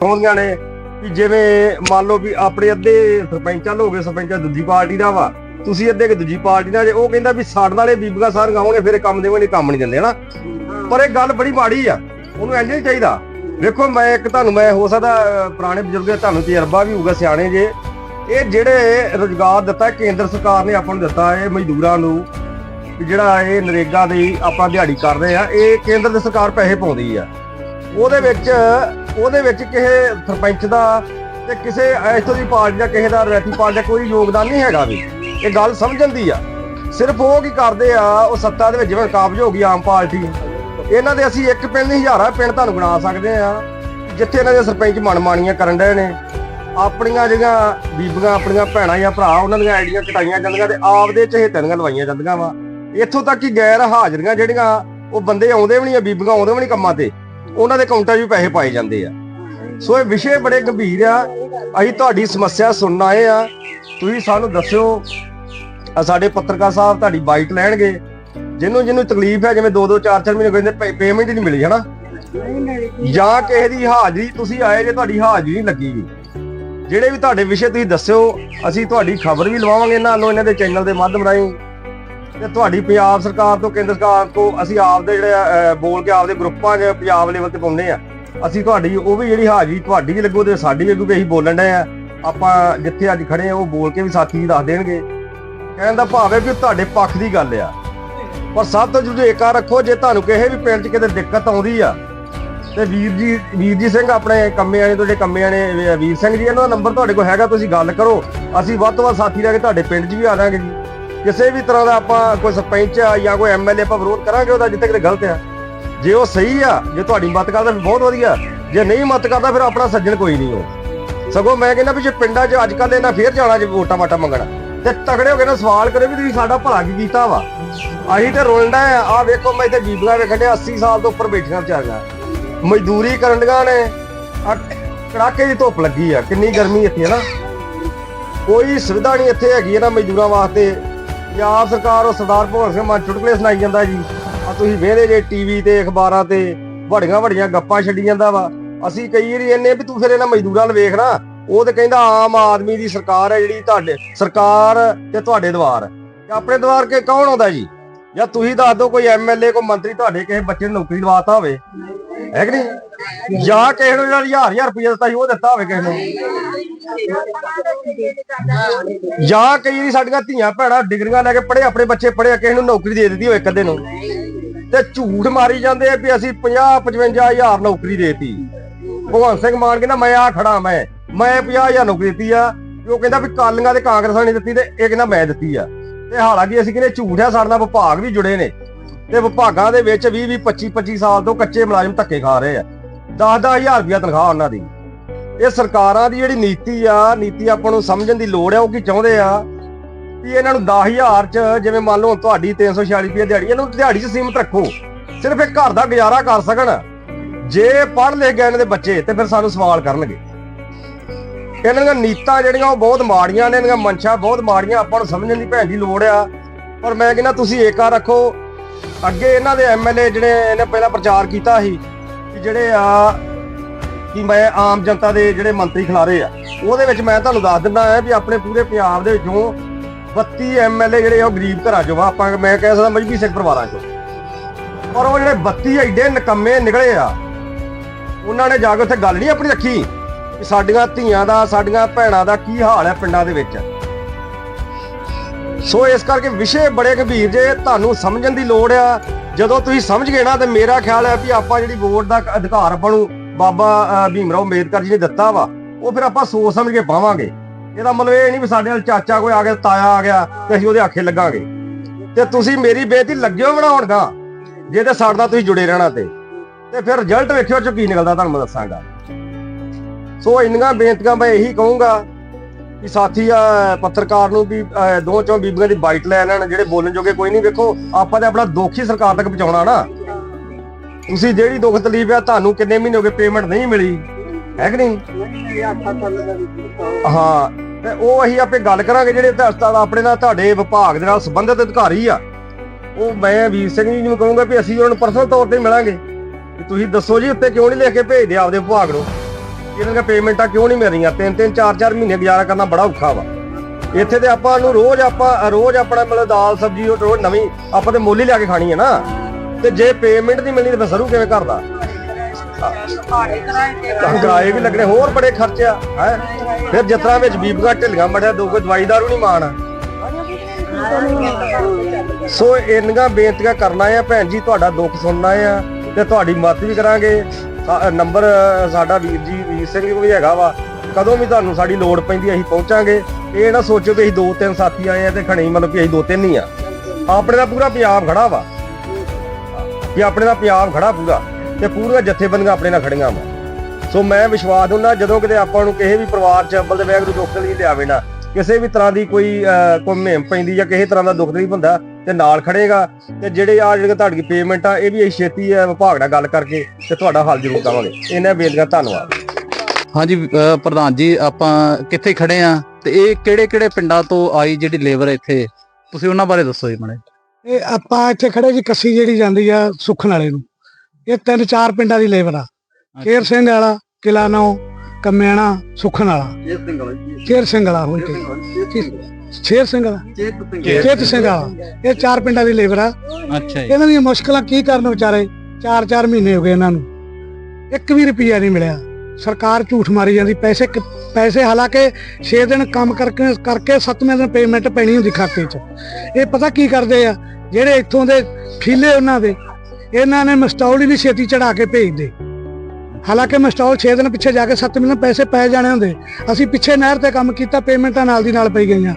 ਚਾਹੁੰਦੀਆਂ ਨੇ ਕਿ ਜਿਵੇਂ ਮੰਨ ਲਓ ਵੀ ਆਪਣੇ ਅੱਧੇ ਸਰਪੰਚਾਂ ਹੋ ਸਰਪੰਚਾਂ ਦੂਜੀ ਪਾਰਟੀ ਦਾ ਵਾ, ਤੁਸੀਂ ਅੱਧੇ ਕਿ ਦੂਜੀ ਪਾਰਟੀ ਦਾ ਜੇ ਉਹ ਕਹਿੰਦਾ ਵੀ ਸਾਡੇ ਨਾਲੇ ਬੀਬੀਆਂ ਸਾਰ ਆਉਣਗੇ, ਫਿਰ ਕੰਮ ਦੇਵਾਂਗੇ ਕੰਮ ਨਹੀਂ ਦਿੰਦੇ, ਹਨਾ? ਪਰ ਇਹ ਗੱਲ ਬੜੀ ਮਾੜੀ ਆ, ਉਹਨੂੰ ਇੰਜ ਨਹੀਂ ਚਾਹੀਦਾ। ਵੇਖੋ ਮੈਂ ਇੱਕ ਤੁਹਾਨੂੰ, ਮੈਂ ਹੋ ਸਕਦਾ ਪੁਰਾਣੇ ਬਜ਼ੁਰਗ ਤੁਹਾਨੂੰ ਤਜਰਬਾ ਵੀ ਹੋਊਗਾ ਸਿਆਣੇ ਜੇ। ਇਹ ਜਿਹੜੇ ਰੋਜ਼ਗਾਰ ਦਿੱਤਾ, ਕੇਂਦਰ ਸਰਕਾਰ ਨੇ ਆਪਾਂ ਨੂੰ ਦਿੱਤਾ, ਇਹ ਮਜ਼ਦੂਰਾਂ ਨੂੰ ਜਿਹੜਾ ਇਹ ਨਰੇਗਾ ਦੀ ਆਪਾਂ ਦਿਹਾੜੀ ਕਰ ਰਹੇ ਆ, ਇਹ ਕੇਂਦਰ ਦੀ ਸਰਕਾਰ ਪੈਸੇ ਪਾਉਂਦੀ ਆ। ਉਹਦੇ ਵਿੱਚ ਉਹਦੇ ਵਿੱਚ ਕਿਸੇ ਸਰਪੰਚ ਦਾ ਤੇ ਕਿਸੇ ਇੱਥੋਂ ਦੀ ਪਾਰਟੀ ਦਾ, ਕਿਸੇ ਦਾ ਰੈਤੀ ਪਾਰਟੀ ਦਾ ਕੋਈ ਯੋਗਦਾਨ ਨਹੀਂ ਹੈਗਾ ਵੀ। ਇਹ ਗੱਲ ਸਮਝਣ ਦੀ ਆ। ਸਿਰਫ ਉਹ ਕੀ ਕਰਦੇ ਆ, ਉਹ ਸੱਤਾ ਦੇ ਵਿੱਚ ਜਿਵੇਂ ਕਾਬਜ ਹੋ ਗਈ ਆਮ ਪਾਰਟੀ। ਇਹਨਾਂ ਦੇ ਅਸੀਂ ਇੱਕ ਪਿੰਡ ਨਹੀਂ, ਹਜ਼ਾਰਾਂ ਪਿੰਡ ਤੁਹਾਨੂੰ ਗਿਣਾ ਸਕਦੇ ਆ। ਜਿੱਥੇ ਇਹਨਾਂ ਦੇ ਸਰਪੰਚ ਮਨਮਾਨੀਆਂ ਕਰਨ ਰਹੇ ਨੇ। ਆਪਣੀਆਂ ਜਿਹੜੀਆਂ ਬੀਬੀਆਂ, ਆਪਣੀਆਂ ਭੈਣਾਂ ਜਾਂ ਭਰਾ, ਉਹਨਾਂ ਦੀਆਂ ਆਈਡੀਆਂ ਕਟਾਈਆਂ ਜਾਂਦੀਆਂ ਤੇ ਆਪਦੇ ਚਹੇਤਿਆਂ ਦੀਆਂ ਲਵਾਈਆਂ ਜਾਂਦੀਆਂ ਵਾ। ਇੱਥੋਂ ਤੱਕ ਕਿ ਗੈਰ ਹਾਜ਼ਰੀਆਂ ਜਿਹੜੀਆਂ, ਉਹ ਬੰਦੇ ਆਉਂਦੇ ਵੀ ਨਹੀਂ ਆ ਬੀਬੀਆਂ ਆਉਂਦੇ ਵੀ ਨਹੀਂ ਕੰਮਾਂ ਤੇ। ਉਹਨਾਂ ਦੇ ਅਕਾਊਂਟਾਂ 'ਚ ਵੀ ਪੈਸੇ ਪਾਏ ਜਾਂਦੇ ਆ। ਸੋ ਇਹ ਵਿਸ਼ੇ ਬੜੇ ਗੰਭੀਰ ਆ। ਅਸੀਂ ਤੁਹਾਡੀ ਸਮੱਸਿਆ ਸੁਣਨ ਆਏ ਆ। ਤੁਸੀਂ ਸਾਨੂੰ ਦੱਸਿਓ ਸਾਡੇ ਪੱਤਰਕਾਰ ਸਾਹਿਬ ਤੁਹਾਡੀ ਬਾਈਟ ਲੈਣਗੇ। ਜਿਹਨੂੰ ਜਿਹਨੂੰ ਤਕਲੀਫ ਹੈ, ਜਿਵੇਂ 2 2 4 4 ਮਹੀਨੇ ਕਹਿੰਦੇ ਪੇਮੈਂਟ ਹੀ ਨਹੀਂ ਮਿਲੀ, ਹਨਾ? ਜਾਂ ਕਿਸੇ ਦੀ ਹਾਜ਼ਰੀ, ਤੁਸੀਂ ਆਏ ਜੇ ਤੁਹਾਡੀ ਹਾਜ਼ਰੀ ਨਹੀਂ ਲੱਗੀ ਗੀ ਜਿਹੜੇ ਵੀ ਤੁਹਾਡੇ ਵਿਸ਼ੇ ਤੁਸੀਂ ਦੱਸਿਓ, ਅਸੀਂ ਤੁਹਾਡੀ ਖਬਰ ਵੀ ਲਵਾਵਾਂਗੇ ਇਹਨਾਂ ਨੂੰ, ਇਹਨਾਂ ਦੇ ਚੈਨਲ ਦੇ ਮਾਧਿਅਮ ਰਾਹੀਂ। ਤੇ ਤੁਹਾਡੀ ਪੰਜਾਬ ਸਰਕਾਰ ਤੋਂ ਕੇਂਦਰ ਸਰਕਾਰ ਤੋਂ ਅਸੀਂ ਆਪਦੇ ਜਿਹੜੇ ਅਹ, ਬੋਲ ਕੇ ਆਪਦੇ ਗਰੁੱਪਾਂ 'ਚ ਪੰਜਾਬ ਲੈਵਲ ਤੇ ਪਾਉਂਦੇ ਆ। ਅਸੀਂ ਤੁਹਾਡੀ ਉਹ ਵੀ ਜਿਹੜੀ ਹਾਜ਼ਰੀ ਤੁਹਾਡੀ ਵੀ ਲੱਗੂ ਤੇ ਸਾਡੀ ਵੀ ਲੱਗੂ ਅਸੀਂ ਬੋਲਣ ਡਏ ਆ। ਆਪਾਂ ਜਿੱਥੇ ਅੱਜ ਖੜੇ ਆ ਉਹ ਬੋਲ ਕੇ ਵੀ ਸਾਥੀ ਦੱਸ ਦੇਣਗੇ। ਕਹਿਣ ਦਾ ਭਾਵ ਹੈ ਕਿ ਤੁਹਾਡੇ ਪੱਖ ਦੀ ਗੱਲ ਆ। ਪਰ ਸਭ ਤੋਂ ਜ਼ਰੂਰੀ ਏਕਾ ਰੱਖੋ ਜੇ ਤੁਹਾਨੂੰ ਕਿਸੇ ਵੀ ਪਿੰਡ 'ਚ ਕਿਤੇ ਦਿੱਕਤ ਆਉਂਦੀ ਆ ਤੇ ਵੀਰ ਜੀ ਵੀਰ ਜੀ ਸਿੰਘ ਆਪਣੇ ਕੰਮੇ ਵਾਲੇ ਤੁਹਾਡੇ ਕੰਮੇ ਵਾਲੇ ਵੀਰ ਸਿੰਘ ਜੀ ਇਹਨਾਂ ਦਾ ਨੰਬਰ ਤੁਹਾਡੇ ਕੋਲ ਹੈਗਾ ਤੁਸੀਂ ਗੱਲ ਕਰੋ। ਅਸੀਂ ਵੱਧ ਤੋਂ ਵੱਧ ਸਾਥੀ ਲੈ ਕੇ ਤੁਹਾਡੇ ਪਿੰਡ 'ਚ ਵੀ ਆ ਜਾਾਂਗੇ ਜੀ। ਕਿਸੇ ਵੀ ਤਰ੍ਹਾਂ ਦਾ ਆਪਾਂ ਕੋਈ ਸਰਪੰਚ ਆ ਜਾਂ ਕੋਈ ਐਮਐਲਏ ਆਪਾਂ ਵਿਰੋਧ ਕਰਾਂਗੇ ਉਹਦਾ ਜਿੱਥੇ ਕਿਤੇ ਗਲਤ ਆ। ਜੇ ਉਹ ਸਹੀ ਆ, ਜੇ ਤੁਹਾਡੀ ਮਤ ਕਰਦਾ, ਫਿਰ ਬਹੁਤ ਵਧੀਆ। ਜੇ ਨਹੀਂ ਮਤ ਕਰਦਾ, ਫਿਰ ਆਪਣਾ ਸੱਜਣ ਕੋਈ ਨਹੀਂ ਉਹ। ਸਗੋਂ ਮੈਂ ਕਹਿੰਦਾ ਵੀ ਜੇ ਪਿੰਡਾਂ 'ਚ ਅੱਜ ਕੱਲ ਇਹਨਾਂ ਫੇਰ ਜਾਣਾ ਜੇ ਵੋਟਾਂ ਵਾਟਾਂ ਮੰਗਣਾ, ਤੇ ਤਗੜੇ ਹੋ ਕੇ ਨਾ ਸਵਾਲ ਕਰੇ ਵੀ ਤੁਸੀਂ ਸਾਡਾ ਭਲਾ ਕੀ ਕੀਤਾ ਵਾ। ਅਸੀਂ ਤੇ ਰੋਲਣਾ ਆ। ਆਹ ਵੇਖੋ, ਮੈਂ ਇੱਥੇ ਬੀਬੀਆਂ ਵੇਖਣ ਡਿਆ 80 ਸਾਲ ਤੋਂ ਉੱਪਰ ਬੈਠੀਆਂ ਵਿਚਾਰੀਆਂ। ਮਜ਼ਦੂਰੀ ਕਰਨ ਦੀਆਂ ਨੇ। ਕੜਾਕੇ ਦੀ ਧੁੱਪ ਲੱਗੀ ਆ, ਕਿੰਨੀ ਗਰਮੀ ਇੱਥੇ ਹੈ ਨਾ। ਕੋਈ ਸੁਵਿਧਾ ਨਹੀਂ ਇੱਥੇ ਹੈਗੀ ਹੈ ਨਾ ਮਜ਼ਦੂਰਾਂ ਵਾਸਤੇ। ਪੰਜਾਬ ਸਰਕਾਰ ਉਹ ਸਰਦਾਰ ਭਗਵੰਤ ਸਿੰਘ ਮਾਨ ਚੁਟਕਲੇ ਸੁਣਾਈ ਜਾਂਦਾ ਜੀ। ਆ ਤੁਸੀਂ ਵੇਹਦੇ ਜੇ, ਟੀਵੀ ਤੇ, ਅਖਬਾਰਾਂ ਤੇ, ਵੱਡੀਆਂ ਵੱਡੀਆਂ ਗੱਪਾਂ ਛੱਡੀ ਜਾਂਦਾ ਵਾ। ਅਸੀਂ ਕਈ ਵਾਰੀ ਇਹਨੇ ਵੀ ਤੂੰ ਫਿਰ ਇਹਨਾਂ ਮਜ਼ਦੂਰਾਂ ਨੂੰ ਵੇਖ ਨਾ, ਉਹ ਤੇ ਕਹਿੰਦਾ ਆਮ ਆਦਮੀ ਦੀ ਸਰਕਾਰ ਹੈ ਜਿਹੜੀ ਤੁਹਾਡੇ, ਸਰਕਾਰ ਤੇ ਤੁਹਾਡੇ ਦਵਾਰ। ਆਪਣੇ ਦਵਾਰ ਕੇ ਕੌਣ ਆਉਂਦਾ ਜੀ? ਜਾਂ ਤੁਸੀਂ ਦੱਸ ਦਿਓ ਕੋਈ ਐਮਐਲਏ ਕੋਈ ਮੰਤਰੀ ਤੁਹਾਡੇ ਕਿਸੇ ਬੱਚੇ ਨੂੰ ਨੌਕਰੀ ਲਵਾਤਾ ਹੋਵੇ। ਹੈ ਕਿ ਨਹੀਂ? ਜਾਂ ਕਿਸੇ ਨੂੰ ਜਿਹੜਾ ਹਜ਼ਾਰ ਹਜ਼ਾਰ ਰੁਪਏ ਦਿੱਤਾ ਸੀ, ਉਹ ਦਿੱਤਾ ਹੋਵੇ ਕਿਸੇ ਨੂੰ। ਜਾਂ ਕਈ ਵਾਰੀ ਸਾਡੀਆਂ ਧੀਆਂ ਭੈਣਾਂ ਡਿਗਰੀਆਂ ਲੈ ਕੇ ਪੜ੍ਹੇ, ਆਪਣੇ ਬੱਚੇ ਪੜ੍ਹੇ, ਕਿਸੇ ਨੂੰ ਨੌਕਰੀ ਦੇ ਦਿੱਤੀ ਹੋਵੇ ਇੱਕ ਅੱਧੇ ਨੂੰ। ਤੇ ਝੂਠ ਮਾਰੀ ਜਾਂਦੇ ਆ ਵੀ ਅਸੀਂ 50 55 ਹਜ਼ਾਰ ਨੌਕਰੀ ਦੇਤੀ। ਭਗਵੰਤ ਸਿੰਘ ਮਾਨ ਕਹਿੰਦਾ, ਮੈਂ ਆ ਖੜਾ ਮੈਂ। ਮੈਂ 50 ਹਜ਼ਾਰ ਨੌਕਰੀ ਦਿੱਤੀ ਆ। ਤੇ ਉਹ ਕਹਿੰਦਾ ਵੀ ਕਾਲੀਆਂ ਦੇ ਕਾਂਗਰਸਾਂ ਨੇ ਦਿੱਤੀ ਤੇ ਇਹ ਕਹਿੰਦਾ, ਮੈਂ ਦਿੱਤੀ ਆ। ਤੇ ਹਾਲਾਂਕਿ ਅਸੀਂ ਕਹਿੰਦੇ ਝੂਠ ਆ ਸਾਡੇ ਨਾਲ ਵਿਭਾਗ ਵੀ ਜੁੜੇ ਨੇ। ਤੇ ਵਿਭਾਗਾਂ ਦੇ ਵਿੱਚ 20 20 25 25 ਸਾਲ ਤੋਂ ਕੱਚੇ ਮੁਲਾਜ਼ਮ ਧੱਕੇ ਖਾ ਰਹੇ ਆ। 10 10 ਹਜ਼ਾਰ ਰੁਪਇਆ ਤਨਖਾਹ ਉਹਨਾਂ ਦੀ। ਇਹ ਸਰਕਾਰਾਂ ਦੀ ਜਿਹੜੀ ਨੀਤੀ ਆ, ਨੀਤੀ ਆਪਾਂ ਨੂੰ ਸਮਝਣ ਦੀ ਲੋੜ ਆ, ਉਹ ਕੀ ਚਾਹੁੰਦੇ ਆ? ਵੀ ਇਹਨਾਂ ਨੂੰ 10000 ਚ ਜਿਵੇਂ ਮੰਨ ਲਓ ਤੁਹਾਡੀ 346 ਰੁਪਏ ਦਿਹਾੜੀ, ਇਹਨੂੰ ਦਿਹਾੜੀ 'ਚ ਸੀਮਤ ਰੱਖੋ। ਸਿਰਫ ਇੱਕ ਘਰ ਦਾ ਗੁਜ਼ਾਰਾ ਕਰ ਸਕਣ। ਜੇ ਪੜ੍ਹ ਲਿਖ ਗਏ ਇਹਨਾਂ ਦੇ ਬੱਚੇ, ਤੇ ਫਿਰ ਸਾਨੂੰ ਸਵਾਲ ਕਰਨਗੇ। ਇਹਨਾਂ ਦੀਆਂ ਨੀਤਾਂ ਜਿਹੜੀਆਂ ਉਹ ਬਹੁਤ ਮਾੜੀਆਂ ਨੇ, ਇਹਨਾਂ ਦੀਆਂ ਮਨਸ਼ਾ ਬਹੁਤ ਮਾੜੀਆਂ, ਆਪਾਂ ਨੂੰ ਸਮਝਣ ਦੀ ਭੈਣ ਦੀ ਲੋੜ ਆ। ਪਰ ਮੈਂ ਕਹਿੰਦਾ ਤੁਸੀਂ ਏਕਾ ਰੱਖੋ। ਅੱਗੇ ਇਹਨਾਂ ਦੇ ਐਮਐਲਏ ਜਿਹੜੇ ਇਹਨੇ ਪਹਿਲਾਂ ਪ੍ਰਚਾਰ ਕੀਤਾ ਸੀ ਕਿ ਜਿਹੜੇ ਆ, ਕਿ ਮੈਂ ਆਮ ਜਨਤਾ ਦੇ ਜਿਹੜੇ ਮੰਤਰੀ ਖਿਲਾਰੇ ਆ, ਉਹਦੇ ਵਿੱਚ ਮੈਂ ਤੁਹਾਨੂੰ ਦੱਸ ਦਿੰਦਾ ਹੈ ਵੀ ਆਪਣੇ ਪੂਰੇ ਪੰਜਾਬ ਦੇ ਵਿੱਚੋਂ 32 ਐਮਐਲਏ ਜਿਹੜੇ ਆ ਉਹ ਗਰੀਬ ਘਰਾਂ ਚੋਂ ਆ ਆਪਾਂ ਮੈਂ ਕਹਿ ਸਕਦਾ ਮਜਬੀ ਸਿੱਖ ਪਰਿਵਾਰਾਂ ਚੋਂ। ਪਰ ਉਹ ਜਿਹੜੇ 32 ਐਡੇ ਨਕੰਮੇ ਨਿਕਲੇ ਆ, ਉਹਨਾਂ ਨੇ ਜਾ ਕੇ ਉੱਥੇ ਗੱਲ ਨਹੀਂ ਆਪਣੀ ਰੱਖੀ। ਕਿ ਸਾਡੀਆਂ ਧੀਆਂ ਦਾ, ਸਾਡੀਆਂ ਭੈਣਾਂ ਦਾ ਕੀ ਹਾਲ ਹੈ ਪਿੰਡਾਂ ਦੇ ਵਿੱਚ? ਸੋ ਇਸ ਕਰਕੇ ਵਿਸ਼ੇ ਬੜੇ ਗੰਭੀਰ ਜੇ, ਤੁਹਾਨੂੰ ਸਮਝਣ ਦੀ ਲੋੜ ਆ। ਜਦੋਂ ਤੁਸੀਂ ਸਮਝ ਗਏ ਨਾ, ਤੇ ਮੇਰਾ ਖਿਆਲ ਹੈ ਵੀ ਆਪਾਂ ਜਿਹੜੀ ਵੋਟ ਦਾ ਅਧਿਕਾਰ ਆਪਾਂ ਨੂੰ ਬਾਬਾ ਭੀਮ ਰਾਓ ਅੰਬੇਦਕਰ ਜੀ ਨੇ ਦਿੱਤਾ ਵਾ, ਉਹ ਫਿਰ ਆਪਾਂ ਸੋਚ ਸਮਝ ਕੇ ਪਾਵਾਂਗੇ। ਇਹਦਾ ਮਤਲਬ ਇਹ ਨਹੀਂ ਵੀ ਸਾਡੇ ਨਾਲ ਚਾਚਾ ਕੋਈ ਆ ਗਿਆ, ਤਾਇਆ ਆ ਗਿਆ, ਤੇ ਅਸੀਂ ਉਹਦੇ ਆਖੇ ਲੱਗਾਂਗੇ। ਤੇ ਤੁਸੀਂ ਮੇਰੀ ਬੇਇੱਜ਼ਤੀ ਲੱਗਿਓ ਬਣਾਉਣਗਾ ਜੇ ਤੇ ਸਾਡੇ ਨਾਲ ਤੁਸੀਂ ਜੁੜੇ ਰਹਿਣਾ ਤੇ। ਤੇ ਫਿਰ ਰਿਜ਼ਲਟ ਵੇਖਿਓ ਚ ਕੀ ਨਿਕਲਦਾ, ਤੁਹਾਨੂੰ ਮੈਂ ਦੱਸਾਂਗਾ। ਸੋ ਇੰਨੀਆਂ ਬੇਨਤੀਆਂ ਮੈਂ ਇਹੀ ਕਹੂੰਗਾ ਕਿ ਸਾਥੀ ਆ ਪੱਤਰਕਾਰ ਨੂੰ ਵੀ ਦੋ ਚੋਂ ਬੀਬੀਆਂ ਦੀ ਬਾਈਟ ਲੈ ਲੈਣ, ਜਿਹੜੇ ਬੋਲਣ ਜੋਗੇ ਕੋਈ ਨਹੀਂ, ਵੇਖੋ, ਆਪਾਂ ਤੇ ਆਪਣਾ ਦੁੱਖ ਹੀ ਸਰਕਾਰ ਤੱਕ ਪਹੁੰਚਾਉਣਾ ਨਾ। ਤੁਸੀਂ ਜਿਹੜੀ ਦੁੱਖ ਤਕਲੀਫ ਆ, ਤੁਹਾਨੂੰ ਕਿੰਨੇ ਮਹੀਨੇ ਹੋ ਗਏ ਪੇਮੈਂਟ ਨਹੀਂ ਮਿਲੀ। ਹੈ ਕਿ ਨਹੀਂ? ਹਾਂ, ਤੇ ਉਹ ਅਸੀਂ ਆਪੇ ਗੱਲ ਕਰਾਂਗੇ, ਜਿਹੜੇ ਆਪਣੇ ਨਾਲ ਤੁਹਾਡੇ ਵਿਭਾਗ ਦੇ ਨਾਲ ਸੰਬੰਧਿਤ ਅਧਿਕਾਰੀ ਆ। ਉਹ ਮੈਂ ਵੀਰ ਸਿੰਘ ਜੀ ਨੂੰ ਕਹੂੰਗਾ ਵੀ ਅਸੀਂ ਉਹਨਾਂ ਨੂੰ ਪਰਸਨਲ ਤੌਰ ਤੇ ਮਿਲਾਂਗੇ। ਤੁਸੀਂ ਦੱਸੋ ਜੀ ਉੱਤੇ ਕਿਉਂ ਨਹੀਂ ਲਿਖ ਕੇ ਭੇਜਦੇ ਆਪਦੇ ਵਿਭਾਗ ਨੂੰ? ਇਹਨਾਂ ਦੀਆਂ ਪੇਮੈਂਟਾਂ ਕਿਉਂ ਨਹੀਂ ਮਿਲ ਰਹੀਆਂ ਤਿੰਨ ਤਿੰਨ, ਚਾਰ ਚਾਰ ਮਹੀਨੇ ਗੁਜ਼ਾਰਾ ਕਰਨਾ ਬੜਾ ਔਖਾ ਵਾ। ਇੱਥੇ ਤੇ ਆਪਾਂ ਨੂੰ ਰੋਜ਼ ਆਪਾਂ, ਰੋਜ਼ ਆਪਣਾ ਮਤਲਬ ਦਾਲ, ਸਬਜ਼ੀ ਉਹ ਰੋਜ਼ ਨਵੀਂ ਆਪਾਂ ਤੇ ਮੁੱਲ ਲਿਆ ਕੇ ਖਾਣੀ ਹੈ ਨਾ। ਤੇ ਜੇ ਪੇਮੈਂਟ ਨਹੀਂ ਮਿਲਣੀ ਤੇ ਸਰੂ ਕਿਵੇਂ ਕਰਦਾ? ਕਿਰਾਏ ਵੀ ਲੱਗਣੇ, ਹੋਰ ਬੜੇ ਖਰਚੇ ਆ, ਹੈ? ਫਿਰ ਜਤਰਾ ਵਿੱਚ ਬੀਬੀਆਂ ਢਿੱਲੀਆਂ ਮੜਿਆ, ਦੋ ਕੋਈ ਦਵਾਈ ਦਾਰੂ ਨਹੀਂ ਮਾਣ। ਸੋ ਇਹਨਾਂ ਬੇਨਤੀਆਂ ਕਰਨਾ ਆ, ਭੈਣ ਜੀ, ਤੁਹਾਡਾ ਦੁੱਖ ਸੁਣਨਾ ਆ ਤੇ ਤੁਹਾਡੀ ਮਦਦ ਵੀ ਕਰਾਂਗੇ। ਨੰਬਰ ਸਾਡਾ ਵੀਰ ਜੀ, ਵੀਰ ਸਿੰਘ ਕੋਲ ਵੀ ਹੈਗਾ ਵਾ। ਕਦੋਂ ਵੀ ਤੁਹਾਨੂੰ ਸਾਡੀ ਲੋੜ ਪੈਂਦੀ, ਅਸੀਂ ਪਹੁੰਚਾਂਗੇ। ਇਹ ਨਾ ਸੋਚੋ ਕਿ ਅਸੀਂ ਦੋ ਤਿੰਨ ਸਾਥੀ ਆਏ ਆ ਤੇ ਖਣੀ ਮਤਲਬ ਕਿ ਅਸੀਂ ਦੋ ਤਿੰਨ ਹੀ ਆ। ਆਪਣੇ ਦਾ ਪੂਰਾ ਪੰਜਾਬ ਖੜਾ ਵਾ। ਕਿ ਆਪਣੇ ਦਾ ਪੰਜਾਬ ਖੜਾ ਪੂਰਾ ਤੇ ਪੂਰੀਆਂ ਜਥੇਬੰਦੀਆਂ ਆਪਣੇ ਨਾਲ ਖੜੀਆਂ ਵਾ। ਸੋ ਮੈਂ ਵਿਸ਼ਵਾਸ ਹੁੰਦਾ ਜਦੋਂ ਕਿਤੇ ਆਪਾਂ ਨੂੰ ਕਿਸੇ ਵੀ ਪਰਿਵਾਰ ਚ ਅੰਬਲ ਦੇ ਵੈਗਰੂ ਦੁੱਖ ਲਈ ਲਿਆਵੇ ਨਾ, ਕਿਸੇ ਵੀ ਤਰ੍ਹਾਂ ਦੀ ਕੋਈ ਕੋਈ ਮੁਹਿੰਮ ਪੈਂਦੀ ਜਾਂ ਕਿਸੇ ਤਰ੍ਹਾਂ ਦਾ ਦੁੱਖ ਨਹੀਂ ਹੁੰਦਾ ਤੇ ਨਾਲ ਖੜੇਗਾ ਤੇ ਜਿਹੜੇ ਆ ਜਿਹੜੇ ਤੁਹਾਡੀ ਪੇਮੈਂਟ ਆ ਇਹ ਵੀ ਅਸੀਂ ਛੇਤੀ ਅਹ, ਵਿਭਾਗ ਨਾਲ ਗੱਲ ਕਰਕੇ ਤੇ ਤੁਹਾਡਾ ਹੱਲ ਜ਼ਰੂਰ ਕਰਾਂਗੇ। ਇਹਨਾਂ ਬੇਨਤੀਆਂ ਧੰਨਵਾਦ। ਹਾਂਜੀ ਪ੍ਰਧਾਨ ਜੀ ਆਪਾਂ ਕਿੱਥੇ ਖੜੇ ਆ ਤੇ ਇਹ ਕਿਹੜੇ ਕਿਹੜੇ ਪਿੰਡਾਂ ਤੋਂ ਆਈ ਜਿਹੜੀ ਲੇਬਰ ਇੱਥੇ? ਤੁਸੀਂ ਉਹਨਾਂ ਬਾਰੇ ਦੱਸੋ ਜੀ ਮਣੇ ਇਹ ਆਪਾਂ ਇੱਥੇ ਖੜੇ ਜੀ ਕੱਸੀ ਜਿਹੜੀ ਜਾਂਦੀ ਆ ਸੁਖਣ ਵਾਲੇ ਨੂੰ। ਇਹ ਤਿੰਨ ਚਾਰ ਪਿੰਡਾਂ ਦੀ ਲੇਬਰ ਆ। ਕੇਰ ਸਿੰਘ ਵਾਲਾ ਕਿਲਾ ਨੌ ਕੰਮਿਆਣਾ ਸੁਖਣ ਵਾਲਾ। ਕੇਰ ਸਿੰਘ ਵਾਲਾ ਹੋਈ ਤੇ। ਸ਼ੇਰ ਸਿੰਘ ਵਾਲਾ। ਚੇਤ ਸਿੰਘ। ਵਾਲਾ। ਇਹ ਚਾਰ ਪਿੰਡਾਂ ਦੀ ਲੇਬਰ ਆ। ਅੱਛਾ ਜੀ। ਇਹਨਾਂ ਦੀਆਂ ਮੁਸ਼ਕਲਾਂ ਕੀ ਕਰਨ ਵਿਚਾਰੇ? ਚਾਰ ਚਾਰ ਮਹੀਨੇ ਹੋ ਗਏ ਇਹਨਾਂ ਨੂੰ। ਇੱਕ ਵੀ ਰੁਪਿਆ ਨਹੀਂ ਮਿਲਿਆ। ਸਰਕਾਰ ਝੂਠ ਮਾਰੀ ਜਾਂਦੀ। ਪੈਸੇ ਪੈਸੇ ਹਾਲਾਂਕਿ 6 ਦਿਨ ਕੰਮ ਕਰਕੇ ਕਰਕੇ 7ਵੇਂ ਦਿਨ ਪੇਮੈਂਟ ਪੈਣੀ ਹੁੰਦੀ ਖਾਤੇ 'ਚ। ਇਹ ਪਤਾ ਕੀ ਕਰਦੇ ਆ? ਜਿਹੜੇ ਇੱਥੋਂ ਦੇ ਫੀਲੇ ਉਹਨਾਂ ਦੇ ਇਹਨਾਂ ਨੇ ਮਸਟੌਲ ਹੀ ਵੀ ਛੇਤੀ ਚੜਾ ਕੇ ਭੇਜਦੇ ਹਾਲਾਂਕਿ ਮਸਟੌਲ 6 ਦਿਨ ਪਿੱਛੇ ਜਾ ਕੇ 7ਵੇਂ ਦਿਨ ਪੈਸੇ ਪੈ ਜਾਣੇ ਹੁੰਦੇ। ਅਸੀਂ ਪਿੱਛੇ ਨਹਿਰ ਤੇ ਕੰਮ ਕੀਤਾ, ਪੇਮੈਂਟਾਂ ਨਾਲ ਦੀ ਨਾਲ ਪਈ ਗਈਆਂ।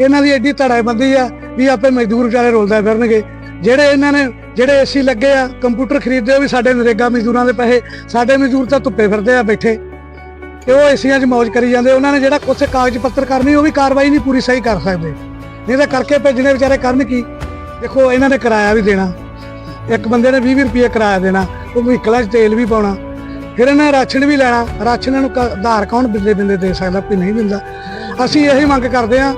ਇਹਨਾਂ ਦੀ ਐਡੀ ਧੜਾਬੰਦੀ ਆ ਵੀ ਆਪੇ ਮਜ਼ਦੂਰ ਵਿਚਾਰੇ ਰੋਲਦੇ ਫਿਰਨਗੇ। ਜਿਹੜੇ ਇਹਨਾਂ ਨੇ, ਜਿਹੜੇ ਏਸੀ ਲੱਗੇ ਆ, ਕੰਪਿਊਟਰ ਖਰੀਦਦੇ ਉਹ ਵੀ ਸਾਡੇ ਨਰੇਗਾ ਮਜ਼ਦੂਰਾਂ ਦੇ ਪੈਸੇ, ਸਾਡੇ ਮਜ਼ਦੂਰ ਤਾਂ ਧੁੱਪੇ ਫਿਰਦੇ ਆ ਬੈਠੇ। ਤੇ ਉਹ ਏਸੀਆਂ 'ਚ ਮौज ਕਰੀ ਜਾਂਦੇ, ਉਹਨਾਂ ਨੇ ਜਿਹੜਾ ਕੁਛ ਕਾਗਜ਼ ਪੱਤਰ ਕਰਨੀ, ਉਹ ਵੀ ਕਾਰਵਾਈ ਨਹੀਂ ਪੂਰੀ ਸਹੀ ਕਰ ਸਕਦੇ। ਨਹੀਂ ਤਾਂ ਕਰਕੇ ਭੇਜਣੇ ਵਿਚਾਰੇ ਕਰਨ ਕੀ? ਦੇਖੋ, ਇਹਨਾਂ ਨੇ ਕਿਰਾਇਆ ਵੀ ਦੇਣਾ। ਇੱਕ ਬੰਦੇ ਨੇ 20 ਰੁਪਏ ਕਿਰਾਇਆ ਦੇਣਾ, ਉਹ ਵਹੀਕਲਾਂ 'ਚ ਤੇਲ ਵੀ ਪਾਉਣਾ। ਫਿਰ ਇਹਨਾਂ ਨੇ ਰਾਸ਼ਨ ਵੀ ਲੈਣਾ, ਰਾਸ਼ਨ ਨੂੰ ਕ- ਆਧਾਰ ਕੌਣ ਬਿੰਦੇ ਬਿੰਦੇ ਦੇ ਸਕਦਾ ਵੀ ਨਹੀਂ ਦਿੰਦਾ। ਅਸੀਂ ਇਹੀ ਮੰਗ ਕਰਦੇ ਆ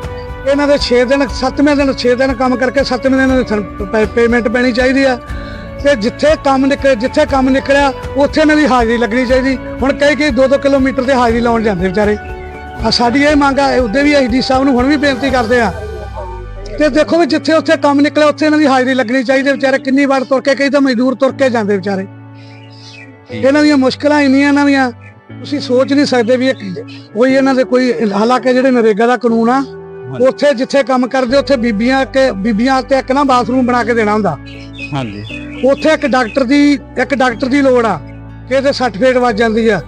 ਇਹਨਾਂ ਦੇ 6 ਦਿਨ 7ਵੇਂ ਦਿਨ 6 ਦਿਨ ਕੰਮ ਕਰਕੇ 7ਵੇਂ ਦਿਨ ਇਹਨਾਂ ਦੀ ਪੇਮੈਂਟ ਪੈਣੀ ਚਾਹੀਦੀ ਆ। ਤੇ ਜਿੱਥੇ ਕੰਮ ਨਿਕਲੇ, ਜਿੱਥੇ ਕੰਮ ਨਿਕਲਿਆ, ਉੱਥੇ ਇਹਨਾਂ ਦੀ ਹਾਜ਼ਰੀ ਲੱਗਣੀ ਚਾਹੀਦੀ। ਹੁਣ ਕਈ ਕਈ 2-2 ਕਿਲੋਮੀਟਰ ਤੇ ਹਾਜ਼ਰੀ ਲਾਉਣ ਜਾਂਦੇ ਵਿਚਾਰੇ। ਆ ਸਾਡੀ ਇਹ ਮੰਗ ਆ ਉਹਦੇ ਵੀ ਐਸਡੀ ਸਾਹਿਬ ਨੂੰ ਹੁਣ ਵੀ ਬੇਨਤੀ ਕਰਦੇ ਆ ਤੇ ਦੇਖੋ ਵੀ ਜਿੱਥੇ ਉੱਥੇ ਕੰਮ ਨਿਕਲਿਆ, ਉੱਥੇ ਇਹਨਾਂ ਦੀ ਹਾਜ਼ਰੀ ਲੱਗਣੀ ਚਾਹੀਦੀ ਵਿਚਾਰੇ। ਕਿੰਨੀ ਵਾਰ ਤੁਰ ਕੇ ਕਈ ਤਾਂ ਮਜ਼ਦੂਰ ਤੁਰ ਕੇ ਜਾਂਦੇ ਵਿਚਾਰੇ। ਇਹਨਾਂ ਦੀਆਂ ਮੁਸ਼ਕਲਾਂ ਇੰਨੀਆਂ ਇਹਨਾਂ ਦੀਆਂ ਤੁਸੀਂ ਸੋਚ ਨਹੀਂ ਸਕਦੇ ਵੀ ਕੋਈ ਇਹਨਾਂ ਦੇ ਕੋਈ ਹਾਲਾਂਕਿ ਜਿਹੜੇ ਨਰੇਗਾ ਦਾ ਕਾਨੂੰਨ ਆ ਉੱਥੇ ਜਿੱਥੇ ਕੰਮ ਕਰਦੇ ਉੱਥੇ ਬੀਬੀਆਂ ਕੇ ਬੀਬੀਆਂ ਤੇ ਇੱਕ ਨਾ ਬਾਥਰੂਮ ਬਣਾ ਕੇ ਦੇਣਾ ਹੁੰਦਾ। ਹਾਂਜੀ। ਉੱਥੇ ਇੱਕ ਡਾਕਟਰ ਦੀ ਇੱਕ ਡਾਕਟਰ ਦੀ ਲੋੜ ਆ ਕਿ ਇਹਦੇ ਸਰਟੀਫਿਕੇਟ ਵੱਜ ਜਾਂਦੀ ਆ।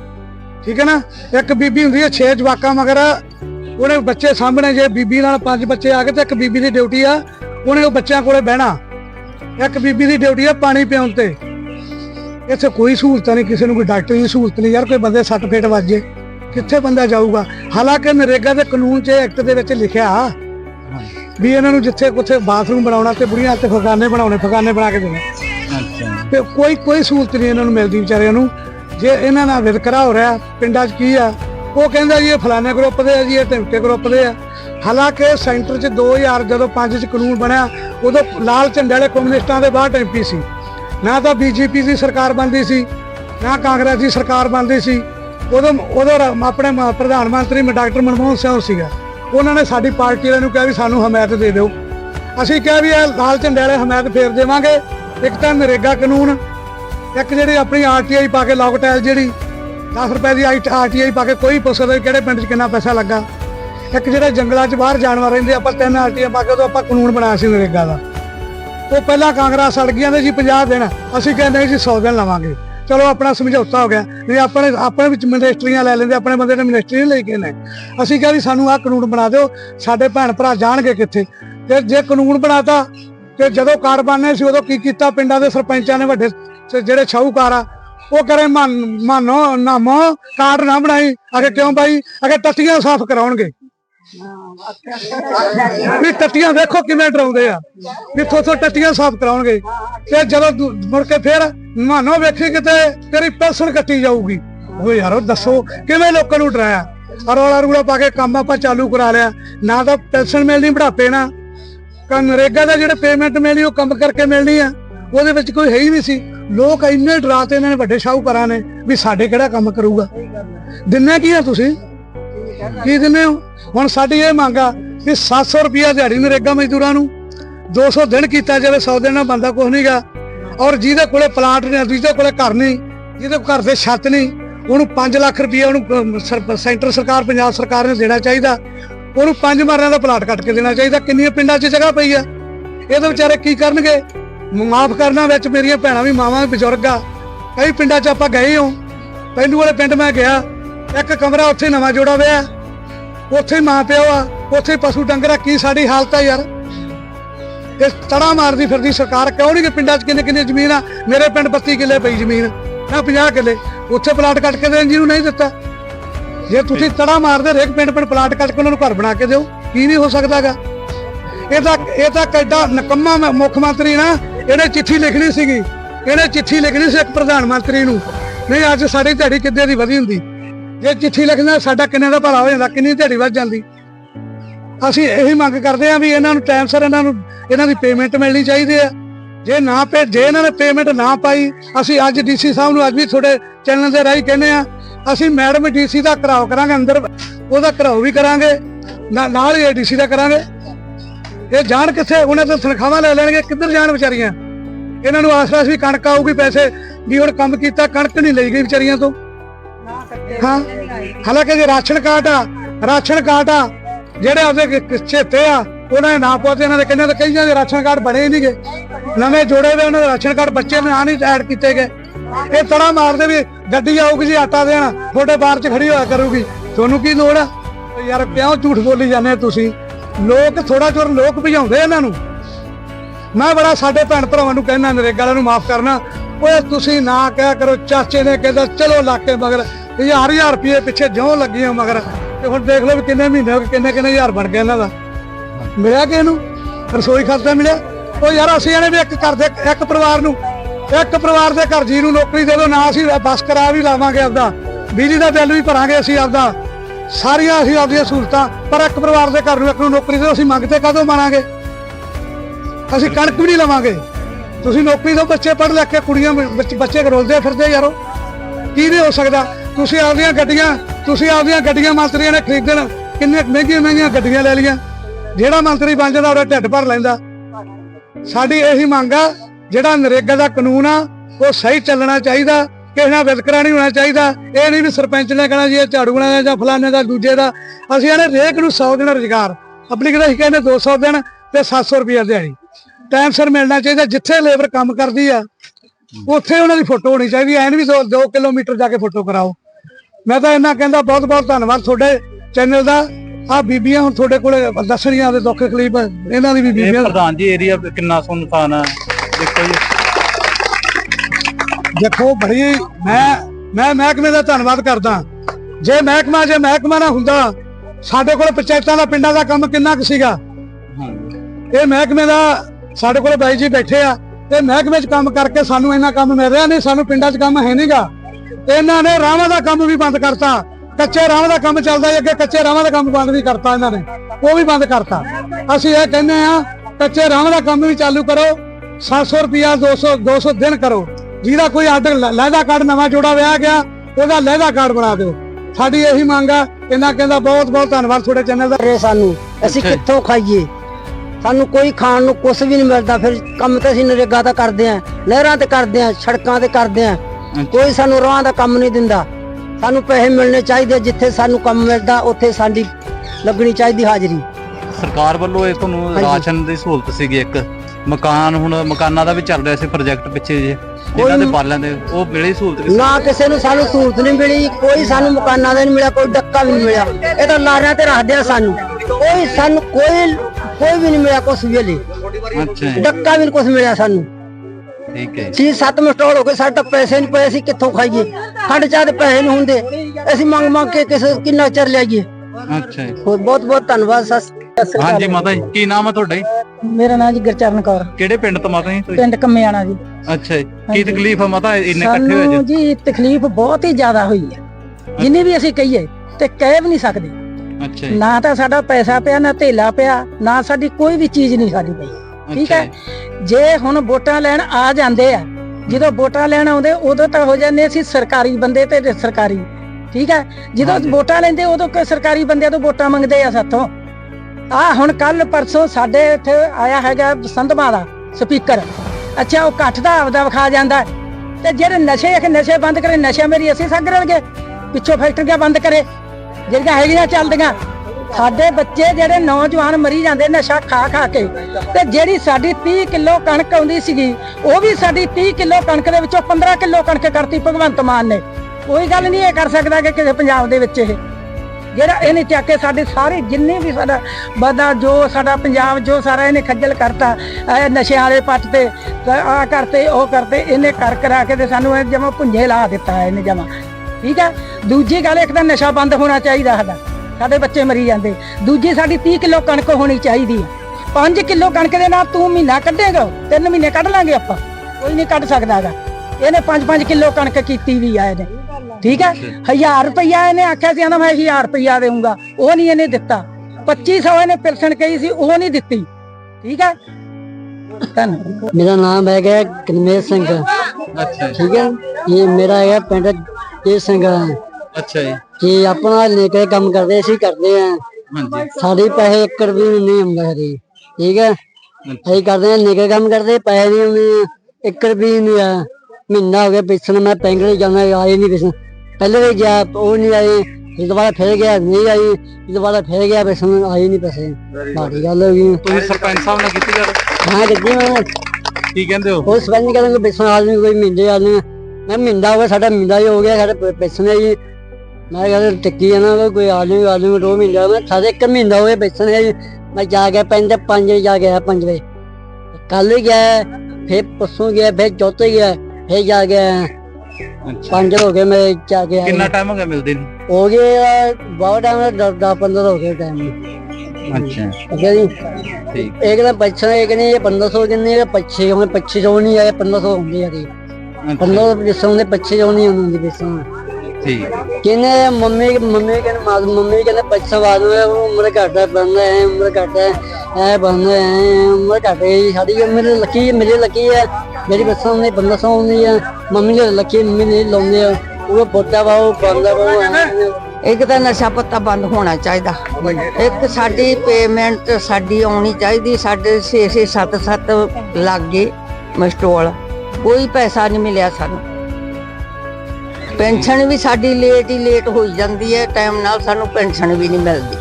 ਠੀਕ ਹੈ ਨਾ? ਇੱਕ ਬੀਬੀ ਹੁੰਦੀ ਹੈ 6 ਜਵਾਕਾਂ ਮਗਰ ਉਹਨੇ ਬੱਚੇ ਸਾਹਮਣੇ ਜੇ ਬੀਬੀ ਨਾਲ ਪੰਜ ਬੱਚੇ ਆ ਗਏ ਤੇ ਇੱਕ ਬੀਬੀ ਦੀ ਡਿਊਟੀ ਆ ਉਹਨੇ ਉਹ ਬੱਚਿਆਂ ਕੋਲੇ ਬਹਿਣਾ। ਇੱਕ ਬੀਬੀ ਦੀ ਡਿਊਟੀ ਆ ਪਾਣੀ ਪਿਆਉਣ ਤੇ। ਇੱਥੇ ਕੋਈ ਸਹੂਲਤਾਂ ਨਹੀਂ, ਕਿਸੇ ਨੂੰ ਕੋਈ ਡਾਕਟਰ ਦੀ ਸਹੂਲਤ ਨਹੀਂ, ਯਾਰ ਕੋਈ ਬੰਦੇ ਸਰਟੀਫਿਕੇਟ ਵੱਜੇ ਕਿੱਥੇ ਬੰਦਾ ਜਾਊਗਾ? ਹਾਲਾਂਕਿ ਨਰੇਗਾ ਦੇ ਕਾਨੂੰਨ 'ਚ ਐਕਟ ਦੇ ਵਿੱਚ ਲਿਖਿਆ ਵੀ ਇਹਨਾਂ ਨੂੰ ਜਿੱਥੇ ਕੁੱਥੇ ਬਾਥਰੂਮ ਬਣਾਉਣਾ ਤੇ ਬੁੜੀਆਂ ਤੇ ਫਗਾਨੇ ਬਣਾਉਣੇ ਫਗਾਨੇ ਬਣਾ ਕੇ ਦੇਣੇ। ਅੱਛਾ ਤੇ ਕੋਈ ਕੋਈ ਸਹੂਲਤ ਨਹੀਂ ਇਹਨਾਂ ਨੂੰ ਮਿਲਦੀ ਵਿਚਾਰਿਆਂ ਨੂੰ। ਜੇ ਇਹਨਾਂ ਨਾਲ ਵਿਤਕਰਾ ਹੋ ਰਿਹਾ, ਪਿੰਡਾਂ 'ਚ ਕੀ ਆ? ਉਹ ਕਹਿੰਦਾ ਜੀ ਇਹ ਫਲਾਣੇ ਗਰੁੱਪ ਦੇ ਆ ਜੀ, ਇਹ ਟਿਮਕੇ ਗਰੁੱਪ ਦੇ ਆ। ਹਾਲਾਂਕਿ ਸੈਂਟਰ 'ਚ 2000 ਜਦੋਂ 5 'ਚ ਕਾਨੂੰਨ ਬਣਿਆ, ਉਦੋਂ ਲਾਲ ਝੰਡੇ ਵਾਲੇ ਕਮਿਊਨਿਸਟਾਂ ਦੇ ਬਾਹਰ ਐਮਪੀ ਸੀ। ਨਾ ਤਾਂ ਬੀਜੇਪੀ ਦੀ ਸਰਕਾਰ ਬਣਦੀ ਸੀ, ਨਾ ਕਾਂਗਰਸ ਦੀ ਸਰਕਾਰ ਬਣਦੀ ਸੀ। ਉਦੋਂ ਉਦੋਂ ਆਪਣੇ ਪ੍ਰਧਾਨ ਮੰਤਰੀ ਡਾਕਟਰ ਮਨਮੋਹਨ ਸਿੰਘ ਸੀਗਾ। ਉਹਨਾਂ ਨੇ ਸਾਡੀ ਪਾਰਟੀ ਵਾਲਿਆਂ ਨੂੰ ਕਿਹਾ ਵੀ ਸਾਨੂੰ ਹਮਾਇਤ ਦੇ ਦਿਓ। ਅਸੀਂ ਕਿਹਾ ਵੀ ਇਹ ਲਾਲ ਝੰਡੇ ਵਾਲੇ ਹਮਾਇਤ ਫੇਰ ਦੇਵਾਂਗੇ। ਇੱਕ ਤਾਂ ਨਰੇਗਾ ਕਾਨੂੰਨ, ਇੱਕ ਜਿਹੜੀ ਆਪਣੀ ਆਰਟੀਆਈ ਪਾ ਕੇ ਲੌਕਟੈਲ ਜਿਹੜੀ 10 ਰੁਪਏ ਦੀ ਆਰਟੀਆਈ ਪਾ ਕੇ ਕੋਈ ਪੁੱਛਦਾ ਵੀ ਕਿਹੜੇ ਪਿੰਡ 'ਚ ਕਿੰਨਾ ਪੈਸਾ ਲੱਗਾ। ਇੱਕ ਜਿਹੜਾ ਜੰਗਲਾਂ 'ਚ ਬਾਹਰ ਜਾਨਵਰ ਰਹਿੰਦੇ ਆਪਾਂ ਤਿੰਨ ਆਰਟੀਆਈ ਪਾ ਕੇ ਉਦੋਂ ਆਪਾਂ ਕਾਨੂੰਨ ਬਣਾਇਆ ਸੀ ਨਰੇਗਾ ਦਾ। ਉਹ ਪਹਿਲਾਂ ਕਾਂਗਰਸ ਸੜ ਗਈਆਂ ਦੇ ਜੀ 50 ਦਿਨ। ਅਸੀਂ ਕਹਿੰਦੇ ਜੀ 100 ਦਿਨ ਲਵਾਂਗੇ। ਚਲੋ, ਆਪਣਾ ਸਮਝੌਤਾ ਹੋ ਗਿਆ। ਨਹੀਂ, ਆਪਣੇ ਆਪਣੇ ਵਿੱਚ ਮਿਨਿਸਟਰੀਆਂ ਲੈ ਲੈਂਦੇ, ਆਪਣੇ ਬੰਦੇ ਨੇ ਮਿਨਿਸਟਰੀ ਲੈ ਕੇ ਨੇ। ਅਸੀਂ ਕਿਹਾ ਵੀ ਸਾਨੂੰ ਆਹ ਕਾਨੂੰਨ ਬਣਾ ਦਿਓ, ਸਾਡੇ ਭੈਣ ਭਰਾ ਜਾਣਗੇ ਕਿੱਥੇ? ਤੇ ਜੇ ਕਾਨੂੰਨ ਬਣਾਤਾ, ਤੇ ਜਦੋਂ ਕਾਰਡ ਬਣਨੇ ਸੀ, ਉਦੋਂ ਕੀ ਕੀਤਾ? ਪਿੰਡਾਂ ਦੇ ਸਰਪੰਚਾਂ ਨੇ ਵੱਡੇ ਜਿਹੜੇ ਸ਼ਾਹੂਕਾਰ ਆ, ਉਹ ਕਰੇ ਮਨ ਮਾਨੋ, ਨਾਮੋ, ਕਾਰਡ ਨਾ ਬਣਾਈ। ਅਗੇ ਕਿਉਂ ਬਾਈ? ਅਗੇ ਟੱਟੀਆਂ ਸਾਫ਼ ਕਰਾਉਣਗੇ। ਵੀ ਟੱਟੀਆਂ ਵੇਖੋ ਕਿਵੇਂ ਡਰਾਉਂਦੇ ਆ। ਵੀ ਥੋਥੋਂ ਟੱਟੀਆਂ ਸਾਫ਼ ਕਰਾਉਣਗੇ। ਤੇ ਜਦੋਂ ਮੁੜ ਕੇ ਫੇਰ ਮਾਨੋ ਵੇਖੀ ਕਿਤੇ ਤੇਰੀ ਪੈਸਣ ਕੱਟੀ ਜਾਊਗੀ। ਉਹ ਯਾਰੋ ਦੱਸੋ ਕਿਵੇਂ ਲੋਕਾਂ ਨੂੰ ਡਰਾਇਆ। ਰੌਲਾ ਰੂਲਾ ਪਾ ਕੇ ਕੰਮ ਆਪਾਂ ਚਾਲੂ ਕਰਾ ਲਿਆ। ਨਾ ਤਾਂ ਪੈਨਸ਼ਨ ਮਿਲਣੀ, ਬੁਢਾਪੇ ਨਾਲ ਕਾ ਨਰੇਗਾ ਦਾ ਜਿਹੜੇ ਪੇਮੈਂਟ ਮਿਲਣੀ, ਉਹ ਕੰਮ ਕਰਕੇ ਮਿਲਣੀ ਆ। ਉਹਦੇ ਵਿੱਚ ਕੋਈ ਹੈ ਹੀ ਨਹੀਂ ਸੀ। ਲੋਕ ਇੰਨੇ ਡਰਾਤੇ ਇਹਨਾਂ ਨੇ ਵੱਡੇ ਸ਼ਾਹੂਕਾਰਾਂ ਨੇ ਵੀ ਸਾਡੇ ਕਿਹੜਾ ਕੰਮ ਕਰੂਗਾ। ਦਿੰਨੇ ਕੀ ਆ ਤੁਸੀਂ? ਕੀ ਦਿੰਨੇ ਹੋ? ਹੁਣ ਸਾਡੀ ਇਹ ਮੰਗ ਆ ਕਿ 700 ਰੁਪਿਆ ਦਿਹਾੜੀ ਨਰੇਗਾ ਮਜ਼ਦੂਰਾਂ ਨੂੰ 200 ਦਿਨ ਕੀਤਾ ਜਾਵੇ 100 ਦਿਨ ਨਾਲ ਬੰਦਾ ਕੁਝ ਨਹੀਂਗਾ ਔਰ ਜਿਹਦੇ ਕੋਲੇ ਪਲਾਂਟ ਨੇ, ਜਿਹਦੇ ਕੋਲੇ ਘਰ ਨਹੀਂ, ਜਿਹਦੇ ਘਰ ਦੇ ਛੱਤ ਨਹੀਂ, ਉਹਨੂੰ 5 ਲੱਖ ਰੁਪਏ ਉਹਨੂੰ ਸੈਂਟਰ ਸਰਕਾਰ, ਪੰਜਾਬ ਸਰਕਾਰ ਨੇ ਦੇਣਾ ਚਾਹੀਦਾ। ਉਹਨੂੰ ਪੰਜ ਮਰਲਿਆਂ ਦਾ ਪਲਾਟ ਕੱਟ ਕੇ ਦੇਣਾ ਚਾਹੀਦਾ। ਕਿੰਨੀਆਂ ਪਿੰਡਾਂ 'ਚ ਜਗ੍ਹਾ ਪਈ ਆ? ਇਹਦੇ ਵਿਚਾਰੇ ਕੀ ਕਰਨਗੇ? ਮਾਫ ਕਰਨਾ ਵਿੱਚ ਮੇਰੀਆਂ ਭੈਣਾਂ ਵੀ ਮਾਵਾਂ ਵੀ ਬਜ਼ੁਰਗ ਆ। ਕਈ ਪਿੰਡਾਂ 'ਚ ਆਪਾਂ ਗਏ ਹਾਂ। ਪਿੰਡੂ ਵਾਲੇ ਪਿੰਡ ਮੈਂ ਗਿਆ। ਇੱਕ ਕਮਰਾ ਉੱਥੇ ਨਵਾਂ ਜੋੜਾ ਹੋਇਆ। ਉੱਥੇ ਮਾਂ ਪਿਓ ਆ, ਉੱਥੇ ਪਸ਼ੂ ਡੰਗਰ ਆ, ਕੀ ਸਾਡੀ ਹਾਲਤ ਆ ਯਾਰ? ਇਹ ਤੜਾ ਮਾਰਦੀ ਫਿਰਦੀ ਸਰਕਾਰ ਕਿਉਂ ਨਹੀਂ ਕਿ ਪਿੰਡਾਂ 'ਚ ਕਿੰਨੇ ਕਿੰਨੇ ਜ਼ਮੀਨ ਆ? ਮੇਰੇ ਪਿੰਡ 32 ਕਿੱਲੇ ਪਈ ਜ਼ਮੀਨ, ਨਾ 50 ਕਿੱਲੇ। ਉੱਥੇ ਪਲਾਟ ਕੱਟ ਕੇ ਦੇਣ ਜਿਹਨੂੰ ਨਹੀਂ ਦਿੱਤਾ। ਜੇ ਤੁਸੀਂ ਤੜਾ ਮਾਰਦੇ, ਹਰੇਕ ਪਿੰਡ ਪਿੰਡ ਪਲਾਟ ਕੱਟ ਕੇ ਉਹਨਾਂ ਨੂੰ ਘਰ ਬਣਾ ਕੇ ਦਿਓ, ਕੀ ਨਹੀਂ ਹੋ ਸਕਦਾਗਾ? ਇਹ ਤਾਂ ਇਹ ਤਾਂ ਕਿੱਡਾ ਨਕੰਮਾ ਮੁੱਖ ਮੰਤਰੀ ਨਾ, ਇਹਨੇ ਚਿੱਠੀ ਲਿਖਣੀ ਸੀਗੀ। ਇਹਨੇ ਚਿੱਠੀ ਲਿਖਣੀ ਸੀ ਇੱਕ ਪ੍ਰਧਾਨ ਮੰਤਰੀ ਨੂੰ। ਨਹੀਂ, ਅੱਜ ਸਾਡੀ ਦਿਹਾੜੀ ਕਿੱਦੇ ਦੀ ਵਧੀ ਹੁੰਦੀ? ਜੇ ਚਿੱਠੀ ਲਿਖਣਾ, ਸਾਡਾ ਕਿੰਨੇ ਦਾ ਭਲਾ ਹੋ ਜਾਂਦਾ, ਕਿੰਨੀ ਦਿਹਾੜੀ ਵੱਧ ਜਾਂਦੀ। ਅਸੀਂ ਇਹੀ ਮੰਗ ਕਰਦੇ ਹਾਂ ਵੀ ਇਹਨਾਂ ਨੂੰ ਟਾਈਮ ਸਿਰ ਇਹਨਾਂ ਨੂੰ, ਇਹਨਾਂ ਦੀ ਪੇਮੈਂਟ ਮਿਲਣੀ ਚਾਹੀਦੀ ਹੈ। ਜੇ ਨਾ ਪੇ, ਜੇ ਇਹਨਾਂ ਨੇ ਪੇਮੈਂਟ ਨਾ ਪਾਈ, ਅਸੀਂ ਅੱਜ ਡੀਸੀ ਸਾਹਿਬ ਨੂੰ ਅੱਜ ਵੀ ਤੁਹਾਡੇ ਚੈਨਲ ਦੇ ਰਾਹੀਂ ਕਹਿੰਦੇ ਆ ਅਸੀਂ ਮੈਡਮ ਡੀਸੀ ਦਾ ਘਰਾਓ ਕਰਾਂਗੇ ਅੰਦਰ, ਉਹਦਾ ਘਰਾਓ ਵੀ ਕਰਾਂਗੇ, ਨਾ- ਨਾਲ ਹੀ ਡੀਸੀ ਦਾ ਕਰਾਂਗੇ। ਇਹ ਜਾਣ ਕਿੱਥੇ, ਉਹਨਾਂ ਤੋਂ ਤਨਖਾਹਾਂ ਲੈ ਲੈਣਗੇ, ਕਿੱਧਰ ਜਾਣ ਵਿਚਾਰੀਆਂ? ਇਹਨਾਂ ਨੂੰ ਆਸਰਾ ਵੀ ਕਣਕ ਆਊਗੀ ਪੈਸੇ, ਵੀ ਹੁਣ ਕੰਮ ਕੀਤਾ, ਕਣਕ ਨਹੀਂ ਲਈ ਗਈ ਵਿਚਾਰੀਆਂ ਤੋਂ। ਹਾਂ? ਹਾਲਾਂਕਿ ਜੇ ਰਾਸ਼ਨ ਕਾਰਡ ਆ, ਰਾਸ਼ਨ ਕਾਰਡ ਆ, ਜਿਹੜੇ ਆਪਦੇ ਛੇਤੇ ਆ, ਉਹਨਾਂ ਦੇ ਨਾਂ ਪੋਤੇ ਇਹਨਾਂ ਦੇ ਕਿੰਨੇ ਤਾਂ ਕਈਆਂ ਦੇ ਰਾਸ਼ਨ ਕਾਰਡ ਬਣੇ ਹੀ ਨਹੀਂਗੇ। ਨਵੇਂ ਜੋੜੇ ਹੋਏ ਉਹਨਾਂ ਦੇ ਰਾਸ਼ਨ ਕਾਰਡ ਬੱਚੇ ਦੇ ਨਾਂ ਨਹੀਂ ਐਡ ਕੀਤੇ ਗਏ। ਇਹ ਤੜਾ ਮਾਰਦੇ ਵੀ ਗੱਡੀ ਆਊਗੀ ਜੀ, ਆਟਾ ਦੇਣ, ਤੁਹਾਡੇ ਬਾਹਰ 'ਚ ਖੜੀ ਹੋਇਆ ਕਰੂਗੀ। ਤੁਹਾਨੂੰ ਕੀ ਲੋੜ ਆ? ਯਾਰ ਕਿਉਂ ਝੂਠ ਬੋਲੀ ਜਾਂਦੇ ਤੁਸੀਂ। ਲੋਕ ਥੋੜਾ ਚੋਰ ਲੋਕ ਭਜਾਉਂਦੇ ਇਹਨਾਂ ਨੂੰ। ਮੈਂ ਬੜਾ ਸਾਡੇ ਭੈਣ ਭਰਾਵਾਂ ਨੂੰ ਕਹਿੰਦਾ ਨਰੇਗਾ ਵਾਲਿਆਂ ਨੂੰ ਮਾਫ ਕਰਨਾ। ਓਏ, ਤੁਸੀਂ ਨਾ ਕਿਹਾ ਕਰੋ, ਚਾਚੇ ਨੇ ਕਹਿੰਦਾ ਚਲੋ ਲਾਕੇ ਮਗਰ। ਹਜ਼ਾਰ ਹਜ਼ਾਰ ਰੁਪਏ ਪਿੱਛੇ ਜਿਉਂ ਲੱਗੀਆਂ ਮਗਰ। ਤੇ ਹੁਣ ਦੇਖ ਲਓ ਵੀ ਕਿੰਨੇ ਮਹੀਨੇ ਹੋ ਗਏ, ਕਿੰਨੇ ਕਿੰਨੇ ਹਜ਼ਾਰ ਬਣ ਗਏ ਇਹਨਾਂ ਦਾ। ਮਿਲਿਆ ਕਿ ਇਹਨੂੰ ਰਸੋਈ ਖਰਚਾ ਮਿਲਿਆ? ਉਹ ਯਾਰ ਅਸੀਂ ਇਹਨੇ ਵੀ ਇੱਕ ਘਰ ਦੇ, ਇੱਕ ਪਰਿਵਾਰ ਨੂੰ, ਇੱਕ ਪਰਿਵਾਰ ਦੇ ਘਰ ਜੀ ਨੂੰ ਨੌਕਰੀ ਦੇ ਦਿਓ, ਨਾ ਅਸੀਂ ਬੱਸ ਕਰਾ ਵੀ ਲਾਵਾਂਗੇ ਆਪਦਾ। ਬਿਜਲੀ ਦਾ ਬਿੱਲ ਵੀ ਭਰਾਂਗੇ ਅਸੀਂ ਆਪਦਾ। ਸਾਰੀਆਂ ਅਸੀਂ ਆਪਦੀਆਂ ਸਹੂਲਤਾਂ, ਪਰ ਇੱਕ ਪਰਿਵਾਰ ਦੇ ਘਰ ਨੂੰ, ਇੱਕ ਨੂੰ ਨੌਕਰੀ ਦਿਓ, ਅਸੀਂ ਮੰਗਤੇ ਕਦੋਂ ਮਾਰਾਂਗੇ? ਅਸੀਂ ਕਣਕ ਵੀ ਨਹੀਂ ਲਵਾਂਗੇ। ਤੁਸੀਂ ਨੌਕਰੀ ਤੋਂ ਬੱਚੇ ਪੜ੍ਹ ਲੈ ਕੇ ਕੁੜੀਆਂ ਬੱਚੇ ਰੋਲਦੇ ਫਿਰਦੇ ਯਾਰੋ। ਕੀ ਨਹੀਂ ਹੋ ਸਕਦਾ? ਤੁਸੀਂ ਆਪਦੀਆਂ ਗੱਡੀਆਂ, ਤੁਸੀਂ ਆਪਦੀਆਂ ਗੱਡੀਆਂ ਮੰਤਰੀਆਂ ਨੇ ਖਰੀਦਣ, ਕਿੰਨੇ ਮਹਿੰਗੀਆਂ ਮਹਿੰਗੀਆਂ ਗੱਡੀਆਂ ਲੈ ਲਈਆਂ। ਜਿਹੜਾ ਮੰਤਰੀ ਬਣ ਜਾਂਦਾ, ਉਹਦਾ ਢਿੱਡ ਭਰ ਲੈਂਦਾ। ਸਾਡੀ ਇਹੀ ਮੰਗ ਆ, ਜਿਹੜਾ ਨਰੇਗਾ ਦਾ ਕਾਨੂੰਨ ਆ, ਉਹ ਸਹੀ ਚੱਲਣਾ ਚਾਹੀਦਾ, ਕਿਸੇ ਨਾਲ ਵਿਤਕਰਾ ਨਹੀਂ ਹੋਣਾ ਚਾਹੀਦਾ। ਇਹ ਨਹੀਂ ਵੀ ਸਰਪੰਚ ਨੇ ਕਹਿਣਾ ਜੀ, ਇਹ ਝਾੜੂ ਵਾਲਾ ਦਾ ਜਾਂ ਫਲਾਣੇ ਦਾ, ਦੂਜੇ ਦਾ। ਅਸੀਂ ਇਹਨੇ ਰੇਕ ਨੂੰ 100 ਦਿਨ ਰੁਜ਼ਗਾਰ। ਪਬਲਿਕ ਦਾ ਅਸੀਂ ਕਹਿੰਦੇ 200 ਦਿਨ ਤੇ 700 ਰੁਪਏ ਦਿਹਾੜੀ। ਟਾਈਮ ਸਿਰ ਮਿਲਣਾ ਚਾਹੀਦਾ, ਜਿੱਥੇ ਲੇਬਰ ਕੰਮ ਕਰਦੀ ਆ, ਉੱਥੇ ਉਹਨਾਂ ਦੀ ਫੋਟੋ ਹੋਣੀ ਚਾਹੀਦੀ ਐਨ ਨਹੀਂ ਵੀ 2 ਕਿਲੋਮੀਟਰ ਜਾ ਕੇ ਫੋਟੋ ਕਰਾਓ। ਮੈਂ ਤਾਂ ਇਹਨਾਂ ਕਹਿੰਦਾ ਬਹੁਤ ਬਹੁਤ ਧੰਨਵਾਦ ਤੁਹਾਡੇ ਚੈਨਲ ਦਾ। ਆ ਬੀਬੀਆਂ ਹੁਣ ਤੁਹਾਡੇ ਕੋਲੇ ਦੱਸਣੀਆਂ ਦੇ ਦੁੱਖ ਤਕਲੀਫ ਇਹਨਾਂ ਦੀ ਵੀ ਬੀਬੀਆਂ ਪ੍ਰਧਾਨ ਜੀ ਏਰੀਆ ਕਿੰਨਾ ਸੁਨਸਾਨ ਹੈ ਦੇਖੋ ਜੀ। ਦੇਖੋ ਬੜੀ ਮੈਂ ਮੈਂ ਮਹਿਕਮੇ ਦਾ ਧੰਨਵਾਦ ਕਰਦਾ। ਜੇ ਮਹਿਕਮਾ ਜੇ ਮਹਿਕਮਾ ਨਾ ਹੁੰਦਾ ਸਾਡੇ ਕੋਲ ਪੰਚਾਇਤਾਂ ਦਾ ਪਿੰਡਾਂ ਦਾ ਕੰਮ ਕਿੰਨਾ ਕੁ ਸੀਗਾ? ਇਹ ਮਹਿਕਮੇ ਦਾ ਸਾਡੇ ਕੋਲ ਬਾਈ ਜੀ ਬੈਠੇ ਆ। ਇਹ ਮਹਿਕਮੇ 'ਚ ਕੰਮ ਕਰਕੇ ਸਾਨੂੰ ਇੰਨਾ ਕੰਮ ਮਿਲ ਰਿਹਾ ਨਹੀਂ ਸਾਨੂੰ ਪਿੰਡਾਂ 'ਚ ਕੰਮ ਹੈ ਨਹੀਂਗਾ ਇਹਨਾਂ ਨੇ ਰਾਵਾਂ ਦਾ ਕੰਮ ਵੀ ਬੰਦ ਕਰਤਾ। ਕੱਚੇ ਰਾਵਾਂ ਦਾ ਕੰਮ ਚੱਲਦਾ ਸੀ ਅੱਗੇ ਕੱਚੇ ਰਾਵਾਂ ਦਾ ਕੰਮ ਬੰਦ ਵੀ ਕਰਤਾ ਇਹਨਾਂ ਨੇ। ਉਹ ਵੀ ਬੰਦ ਕਰਤਾ। ਅਸੀਂ ਇਹ ਕਹਿੰਦੇ ਆ ਕੱਚੇ ਰਾਵਾਂ ਦਾ ਕੰਮ ਵੀ ਚਾਲੂ ਕਰੋ। 700 ਰੁਪਿਆ 200 200 ਦਿਨ ਕਰੋ। ਜਿਹਦਾ ਕੋਈ ਲ- ਲਹਿਦਾ ਕਾਰਡ ਨਵਾਂ ਜੋੜਾ ਵਿਆਹ ਗਿਆ ਉਹਦਾ ਲਹਿਦਾ ਕਾਰਡ ਬਣਾ ਦਿਓ। ਸਾਡੀ ਇਹੀ ਮੰਗ ਆ। ਇਹਨਾਂ ਕਹਿੰਦਾ ਬਹੁਤ ਬਹੁਤ ਧੰਨਵਾਦ ਤੁਹਾਡੇ ਚੈਨਲ ਦਾ। ਰਹੇ ਸਾਨੂੰ ਅਸੀਂ। ਕਿੱਥੋਂ ਖਾਈਏ? ਸਾਨੂੰ ਕੋਈ ਖਾਣ ਨੂੰ ਕੁਝ ਵੀ ਨਹੀਂ ਮਿਲਦਾ। ਫਿਰ ਕੰਮ ਤਾਂ ਅਸੀਂ ਨਰੇਗਾ ਦਾ ਕਰਦੇ ਆਂ ਨਹਿਰਾਂ ਤੇ ਕਰਦੇ ਆਂ ਸੜਕਾਂ ਤੇ ਕਰਦੇ ਆਂ ਕੋਈ ਸਾਨੂੰ ਰਾਹਾਂ ਦਾ ਕੰਮ ਨਹੀਂ ਦਿੰਦਾ। ਸਾਨੂੰ ਪੈਸੇ ਮਿਲਣੇ ਚਾਹੀਦੇ ਜਿੱਥੇ ਸਾਨੂੰ ਕੰਮ ਮਿਲਦਾ ਉੱਥੇ ਸਾਡੀ ਲੱਗਣੀ ਚਾਹੀਦੀ ਹਾਜ਼ਰੀ। ਸਰਕਾਰ ਵੱਲੋਂ ਇਹ ਤੁਹਾਨੂੰ। ਰਾਸ਼ਨ ਦੀ ਸਹੂਲਤ ਸੀਗੀ ਇੱਕ। ਮਕਾਨ ਹੁਣ ਮਕਾਨਾਂ ਦਾ ਵੀ ਚੱਲ ਰਿਹਾ ਸੀ ਪ੍ਰੋਜੈਕਟ ਪਿੱਛੇ ਜੇ ਇਹਨਾਂ ਦੇ ਪਾਲਿਆਂ ਦੇ ਉਹ ਵੇਲੇ ਸਹੂਲਤ। ਨਾ? ਕਿਸੇ ਨੂੰ ਸਾਨੂੰ ਸਹੂਲਤ ਨਹੀਂ ਮਿਲੀ ਕੋਈ ਸਾਨੂੰ ਮਕਾਨਾਂ ਦਾ ਨਹੀਂ ਮਿਲਿਆ ਕੋਈ ਡੱਕਾ ਵੀ ਨਹੀਂ ਮਿਲਿਆ। ਇਹ ਤਾਂ ਲਾਰਿਆਂ ਤੇ ਰੱਖਦੇ ਆ ਸਾਨੂੰ। ਕੋਈ ਸਾਨੂੰ ਕੋਈ ਕੋਈ ਵੀ ਨਹੀਂ ਮਿਲਿਆ ਕੁਛ ਅੱਛਾ ਜੀ, ਡੱਕਾ ਵੀ ਨਹੀਂ ਕੁਛ ਮਿਲਿਆ ਸਾਨੂੰ। ਠੀਕ ਹੈ। ਜੀ। ਸੱਤ ਮਸਟੋਲ ਹੋ ਗਏ ਸਾਡੇ ਪੈਸੇ ਨਹੀਂ ਪਏ ਅਸੀਂ ਕਿੱਥੋਂ ਖਾਈਏ? ਸਾਡੇ ਚਾਹ ਦੇ ਪੈਸੇ ਨਹੀਂ ਹੁੰਦੇ। ਅਸੀਂ ਮੰਗ ਮੰਗ ਕੇ ਕਿਸੇ ਕਿੰਨਾ ਚਿਰ ਲਿਆਈਏ। ਅੱਛਾ ਜੀ। ਹੋਰ ਬਹੁਤ ਬਹੁਤ ਧੰਨਵਾਦ ਸ੍ਰੀ। ਹਾਂਜੀ ਮਾਤਾ ਜੀ ਕੀ ਨਾਮ ਹੈ ਤੁਹਾਡਾ ਜੀ? ਮੇਰਾ ਨਾਮ ਜੀ ਗੁਰਚਰਨ ਕੌਰ। ਕਿਹੜੇ ਪਿੰਡ ਤੋਂ ਮਾਤਾ ਜੀ ਤੁਸੀਂ? ਪਿੰਡ ਕੰਮਿਆਣਾ ਜੀ। ਅੱਛਾ ਜੀ। ਕੀ। ਤਕਲੀਫ ਹੈ ਮਾਤਾ ਇੰਨੇ ਇਕੱਠੇ ਹੋਏ ਸਾਨੂੰ ਜੀ? ਜੀ ਤਕਲੀਫ ਬਹੁਤ ਹੀ ਜ਼ਿਆਦਾ ਹੋਈ ਹੈ। ਜਿੰਨੀ ਵੀ ਅਸੀਂ ਕਹੀਏ ਤੇ ਕਹਿ ਵੀ ਨਹੀਂ ਸਕਦੇ। ਅੱਛਾ ਜੀ। ਨਾ ਤਾਂ ਸਾਡਾ ਪੈਸਾ ਪਿਆ ਨਾ ਧੇਲਾ ਪਿਆ ਨਾ ਸਾਡੀ ਕੋਈ ਵੀ ਚੀਜ਼ ਨਹੀਂ ਸਾਡੀ ਪਈ। ਠੀਕ ਹੈ? ਜੇ ਹੁਣ ਵੋਟਾਂ ਲੈਣ ਆ ਜਾਂਦੇ ਆ ਜਦੋਂ ਵੋਟਾਂ ਲੈਣ ਆਉਂਦੇ ਉਦੋਂ ਤਾਂ ਹੋ ਜਾਂਦੇ ਅਸੀਂ ਸਰਕਾਰੀ ਬੰਦੇ ਤੇ ਸਰਕਾਰੀ ਠੀਕ ਹੈ? ਜਦੋਂ। ਵੋਟਾਂ ਲੈਂਦੇ ਉਦੋਂ ਕੋਈ ਸਰਕਾਰੀ ਬੰਦਿਆਂ ਤੋਂ ਵੋਟਾਂ ਮੰਗਦੇ ਆ ਸਾਥੋਂ। ਆ ਹੁਣ ਕੱਲ ਪਰਸੋਂ ਸਾਡੇ ਇੱਥੇ ਆਇਆ ਹੈਗਾ ਸੰਧਮਾ ਦਾ ਸਪੀਕਰ। ਅੱਛਾ ਉਹ ਇਕੱਠ ਦਾ ਆਪਦਾ ਵਿਖਾ ਜਾਂਦਾ। ਤੇ ਜਿਹੜੇ ਨਸ਼ੇ ਇੱਕ ਨਸ਼ੇ ਬੰਦ ਕਰੇ ਨਸ਼ੇ ਮੇਰੀ ਅਸੀਂ ਸੰਗ ਰਲਗੇ। ਪਿੱਛੋਂ ਫੈਕਟਰੀਆਂ ਬੰਦ ਕਰੇ। ਜਿਹੜੀਆਂ ਹੈਗੀਆਂ ਚੱਲਦੀਆਂ। ਸਾਡੇ ਬੱਚੇ ਜਿਹੜੇ ਨੌਜਵਾਨ ਮਰੀ ਜਾਂਦੇ, ਨਸ਼ਾ ਖਾ ਖਾ ਕੇ, ਤੇ ਜਿਹੜੀ ਸਾਡੀ 30 ਕਿਲੋ ਕਣਕ ਆਉਂਦੀ ਸੀਗੀ, ਉਹ ਵੀ ਸਾਡੀ 30 ਕਿਲੋ ਕਣਕ ਦੇ ਵਿੱਚੋਂ 15 ਕਿਲੋ ਕਣਕ ਕਰਤੀ ਭਗਵੰਤ ਮਾਨ ਨੇ। ਕੋਈ ਗੱਲ ਨਹੀਂ, ਇਹ ਕਰ ਸਕਦਾ ਕਿ ਕਿਸੇ ਪੰਜਾਬ ਦੇ ਵਿੱਚ ਇਹ। ਜਿਹੜਾ ਇਹਨੇ ਚੱਕ ਕੇ ਸਾਡੇ ਸਾਰੇ ਜਿੰਨੇ ਵੀ ਸਾਡਾ ਬਦਾ ਜੋ ਸਾਡਾ ਪੰਜਾਬ, ਜੋ ਸਾਰਾ ਇਹਨੇ ਖੱਜਲ ਕਰਤਾ, ਇਹ ਨਸ਼ਿਆਂ ਵਾਲੇ ਪੱਟ ਤੇ ਆ ਕਰਤੇ, ਉਹ ਕਰਤੇ, ਇਹਨੇ ਕਰ ਕਰਾ ਕੇ ਤੇ ਸਾਨੂੰ ਇਹ ਜਮਾ ਪੁੰਝੇ ਲਾ ਦਿੱਤਾ, ਇਹਨੇ ਜਮਾ। ਠੀਕ ਹੈ? ਦੂਜੀ ਗੱਲ, ਇੱਕ ਤਾਂ ਨਸ਼ਾ ਬੰਦ ਹੋਣਾ ਚਾਹੀਦਾ ਸਾਡਾ। ਸਾਡੇ ਬੱਚੇ ਮਰੀ ਜਾਂਦੇ। ਦੂਜੀ ਸਾਡੀ 30 ਕਿਲੋ ਕਣਕ ਹੋਣੀ ਚਾਹੀਦੀ ਹੈ। 5 ਕਿਲੋ ਕਣਕ ਦੇ ਨਾਲ ਤੂੰ ਮਹੀਨਾ ਕੱਢੇਗਾ ਤਿੰਨ ਮਹੀਨੇ ਕੱਢ ਲਾਂਗੇ ਆਪਾਂ। ਕੋਈ ਨਹੀਂ ਕੱਢ ਸਕਦਾਗਾ ਇਹਨੇ 5-5 ਕਿਲੋ ਕਣਕ ਕੀਤੀ ਵੀ ਆ ਇਹਨੇ। ਠੀਕ ਹੈ? 1000 ਰੁਪਇਆ ਇਹਨੇ ਆਖਿਆ ਸੀ ਆਂਦਾ ਮੈਂ 1000 ਰੁਪਇਆ ਦੇਊਂਗਾ। ਉਹ ਨਹੀਂ ਇਹਨੇ ਦਿੱਤਾ। 2500 ਇਹਨੇ ਪਿਲਸਣ ਕਹੀ ਸੀ ਉਹ ਨਹੀਂ ਦਿੱਤੀ। ਠੀਕ ਹੈ? ਧੰਨਵਾਦ। ਮੇਰਾ ਨਾਮ ਹੈਗਾ ਕਨਮੇਸ਼ ਸਿੰਘ। ਅੱਛਾ ਠੀਕ ਹੈ? ਇਹ ਮੇਰਾ ਹੈਗਾ ਪਿੰਡ ਜੇ ਸਿੰਘ। ਅੱਛਾ ਜੀ। ਕਿ ਆਪਣਾ ਲੈ ਕੇ ਕੰਮ ਕਰਦੇ ਅਸੀਂ ਕਰਦੇ ਆ ਹਾਂਜੀ। ਸਾਡੇ ਪੈਸੇ 1 ਰੁਪਏ ਵੀ ਨਹੀਂ ਆਉਂਦਾ ਹਰੇ ਠੀਕ ਹੈ? ਅਸੀਂ ਕਰਦੇ ਆ ਨਿਕੇ ਕੰਮ ਕਰਦੇ ਪੈਸੇ ਨਹੀਂ ਆਉਂਦੇ 1 ਰੁਪਏ ਨਹੀਂ ਆ। ਮਹੀਨਾ ਹੋ ਗਿਆ ਪਿੱਛੇ ਮੈਂ ਲਈ ਜਾਂਦਾ ਆਏ ਨਹੀਂ ਪਿੱਛੇ। ਪਹਿਲੇ ਵੀ ਗਿਆ ਉਹ ਨਹੀਂ ਆਏ। ਇਸ ਦੁਬਾਰਾ ਫਿਰ ਗਿਆ ਨਹੀਂ ਆਈ। ਇਸ ਦੁਬਾਰਾ ਫਿਰ ਗਿਆ ਪਿੱਛੇ ਆਏ ਨਹੀਂ ਪੈਸੇ ਮਾੜੀ ਗੱਲ ਹੋ ਗਈ। ਤੁਸੀਂ ਸਰਪੰਚ ਸਾਹਿਬ ਨਾਲ ਕੀਤੀ ਗੱਲ? ਹਾਂ ਕਿੱਦੀ ਮੈਂ। ਕੀ ਕਹਿੰਦੇ ਹੋ? ਉਹ ਸਪੈਂਡ ਕਰਨ ਕੋ ਪਿੱਛੇ ਆਦਮੀ ਕੋਈ ਮਹੀਨੇ ਆਦਮੀ ਮੈਂ ਮਹੀਨਾ ਹੋ ਗਿਆ ਸਾਡਾ ਮਹੀਨਾ ਹੀ ਹੋ ਗਿਆ ਸਾਡੇ ਪਿੱਛੇ ਜੀ। ਮੈਂ ਕਹਿੰਦਾ ਟਿੱਕੀ ਆ ਨਾ ਕੋਈ ਆਦਮੀ ਆਦਮੀ ਦੋ ਮਹੀਨਾ ਮੈਂ ਸਾਡੇ ਇੱਕ ਮਹੀਨਾ ਹੋਇਆ ਪਿੱਛੇ ਜੀ ਮੈਂ ਜਾ ਕੇ ਪੰਜ ਪੰਜ ਵਜੇ ਜਾ ਕੇ ਆਇਆ ਪੰਜ ਵਜੇ। ਕੱਲ ਹੀ ਗਿਆ ਫਿਰ ਪਰਸੋਂ ਗਿਆ ਫਿਰ ਚੌਥੇ ਗਿਆ ਫਿਰ ਜਾ ਕੇ ਆਇਆ। ਅੱਛਾ। ਪੰਜ ਹੋ ਗਏ ਮੈਂ ਜਾ ਕੇ ਆਇਆ। ਕਿੰਨਾ ਟਾਈਮ ਹੋ ਗਿਆ ਮਿਲਦੇ ਨੂੰ? ਹੋ ਗਏ ਬਹੁਤ ਟਾਈਮ ਦਾ 10 15 ਹੋ ਗਏ ਟਾਈਮ ਅੱਛਾ। ਅੱਛਾ ਜੀ। ਠੀਕ। ਇੱਕ ਤਾਂ ਪੱਛਾ ਇੱਕ ਨੇ 1500 ਕਿੰਨੇ ਇਹ ਪੱਛੇ ਹੁਣ 2500 ਨਹੀਂ ਆਏ 1500 ਹੁੰਦੇ ਆ ਜੀ ਅੱਛਾ। 1500 ਪਿੱਛੋਂ ਦੇ 2500 ਨਹੀਂ ਹੁੰਦੀ ਪਿੱਛੋਂ ਠੀਕ ਕਹਿੰਦੇ ਮੰਮੀ ਮੰਮੀ ਕਹਿੰਦੇ ਮਾਂ ਮੰਮੀ ਕਹਿੰਦੇ ਬੱਚਾ ਬਾਦ ਨੂੰ ਉਹ ਉਮਰ ਘੱਟ ਹੈ ਬੰਦਾ ਹੈ ਉਮਰ ਘੱਟ ਹੈ ਐ ਬੰਦਾ ਹੈ ਉਮਰ ਘੱਟ ਹੈ। ਸਾਡੀ ਮੇਰੇ ਲੱਕੀ ਮੇਰੇ ਲੱਕੀ ਹੈ ਮੇਰੀ ਬੱਸਾਂ ਨੇ ਬੰਦਾ ਸੌ ਹੁੰਦੀ ਹੈ ਮੰਮੀ ਦੇ ਲੱਕੀ ਮੰਮੀ ਨੇ ਲਾਉਂਦੇ ਆ ਉਹ ਬੋਟਾ ਬਾਉ ਬੰਦਾ ਬਾਉ ਇੱਕ ਤਾਂ ਨਸ਼ਾ ਪੱਤਾ ਬੰਦ ਹੋਣਾ ਚਾਹੀਦਾ। ਇੱਕ ਸਾਡੀ ਪੇਮੈਂਟ ਸਾਡੀ ਆਉਣੀ ਚਾਹੀਦੀ ਸਾਡੇ 6 6 7 7 ਲੱਗੇ ਮਸਟੋਲ ਕੋਈ ਪੈਸਾ ਨਹੀਂ ਮਿਲਿਆ ਸਾਨੂੰ। ਪੈਨਸ਼ਨ ਵੀ ਸਾਡੀ ਲੇਟ ਹੀ ਲੇਟ ਹੋਈ ਜਾਂਦੀ ਹੈ ਟਾਈਮ ਨਾਲ ਸਾਨੂੰ ਪੈਨਸ਼ਨ ਵੀ ਨਹੀਂ ਮਿਲਦੀ।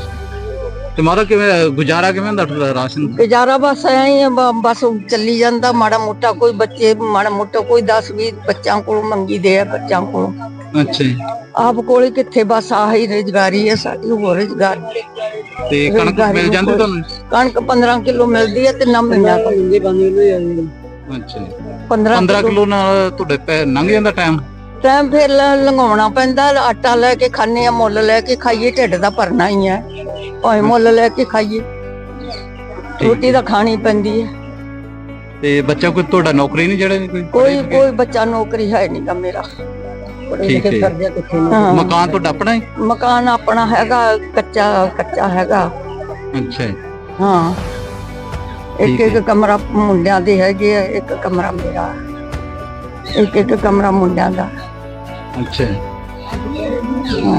ਤੇ ਮਾਰਾ ਕਿਵੇਂ ਗੁਜ਼ਾਰਾ ਕਿਵੇਂ ਹੁੰਦਾ ਤੁਹਾਡਾ ਰਾਸ਼ਨ ਗੁਜ਼ਾਰਾ ਬਸ ਐਂ ਹੀ ਆ, ਬ- ਬਸ ਚੱਲੀ ਜਾਂਦਾ ਮਾੜਾ ਮੋਟਾ ਕੋਈ ਬੱਚੇ ਮਾੜਾ ਮੋਟਾ ਕੋਈ 10 20 ਬੱਚਿਆਂ ਕੋਲੋਂ ਮੰਗੀਦੇ ਆ ਬੱਚਿਆਂ ਕੋਲੋਂ। ਅੱਛਾ ਜੀ। ਆਪ ਕੋਲੇ ਕਿੱਥੇ ਬਸ ਆਹੀ ਰੁਜ਼ਗਾਰੀ ਹੈ ਸਾਡੀ ਹੋਰ ਰੁਜ਼ਗਾਰ ਤੇ ਕਣਕ ਮਿਲ ਜਾਂਦੀ ਤੁਹਾਨੂੰ? ਕਣਕ 15 ਕਿਲੋ ਮਿਲਦੀ ਹੈ ਤੇ ਨਾ ਮਹੀਨਾ ਕੁ। ਅੱਛਾ ਜੀ। 15 15 ਕਿਲੋ ਨਾਲ ਤੁਹਾਡੇ ਪੈ ਲੰਘ ਜਾਂਦਾ ਟਾਈਮ? ਟਾਈਮ ਫਿਰ ਲੰਘਾਉਣਾ ਪੈਂਦਾ ਆਟਾ ਲੈ ਕੇ ਖਾਣੇ ਆ ਮੁੱਲ ਲੈ ਕੇ ਖਾਈਏ ਢਿੱਡ ਦਾ ਭਰਨਾ ਹੀ ਹੈ। ਭਾਵੇਂ ਮੁੱਲ ਲੈ ਕੇ ਖਾਈਏ ਰੋਟੀ ਤਾਂ ਖਾਣੀ ਪੈਂਦੀ ਹੈ। ਤੇ ਬੱਚਾ ਕੋਈ ਤੁਹਾਡਾ ਨੌਕਰੀ ਨਹੀਂ ਜਿਹੜੇ ਕੋਈ ਕੋਈ ਕੋਈ ਬੱਚਾ ਨੌਕਰੀ ਹੈ ਨਹੀਂਗਾ ਮੇਰਾ। ਠੀਕ ਹੈ। ਜੀ। ਕਰਦੇ ਕਿੱਥੇ ਹਾਂ। ਮਕਾਨ ਤੁਹਾਡਾ ਆਪਣਾ ਹੀ? ਮਕਾਨ ਆਪਣਾ ਹੈਗਾ ਕੱਚਾ ਕੱਚਾ ਹੈਗਾ। ਅੱਛਾ ਹਾਂ। ਇੱਕ ਇੱਕ ਕਮਰਾ ਮੁੰਡਿਆਂ ਦੇ ਹੈਗੇ ਆ ਇੱਕ ਕਮਰਾ ਮੇਰਾ। ਇੱਕ ਇੱਕ ਕਮਰਾ ਮੁੰਡਿਆਂ ਦਾ। ਅੱਛਾ।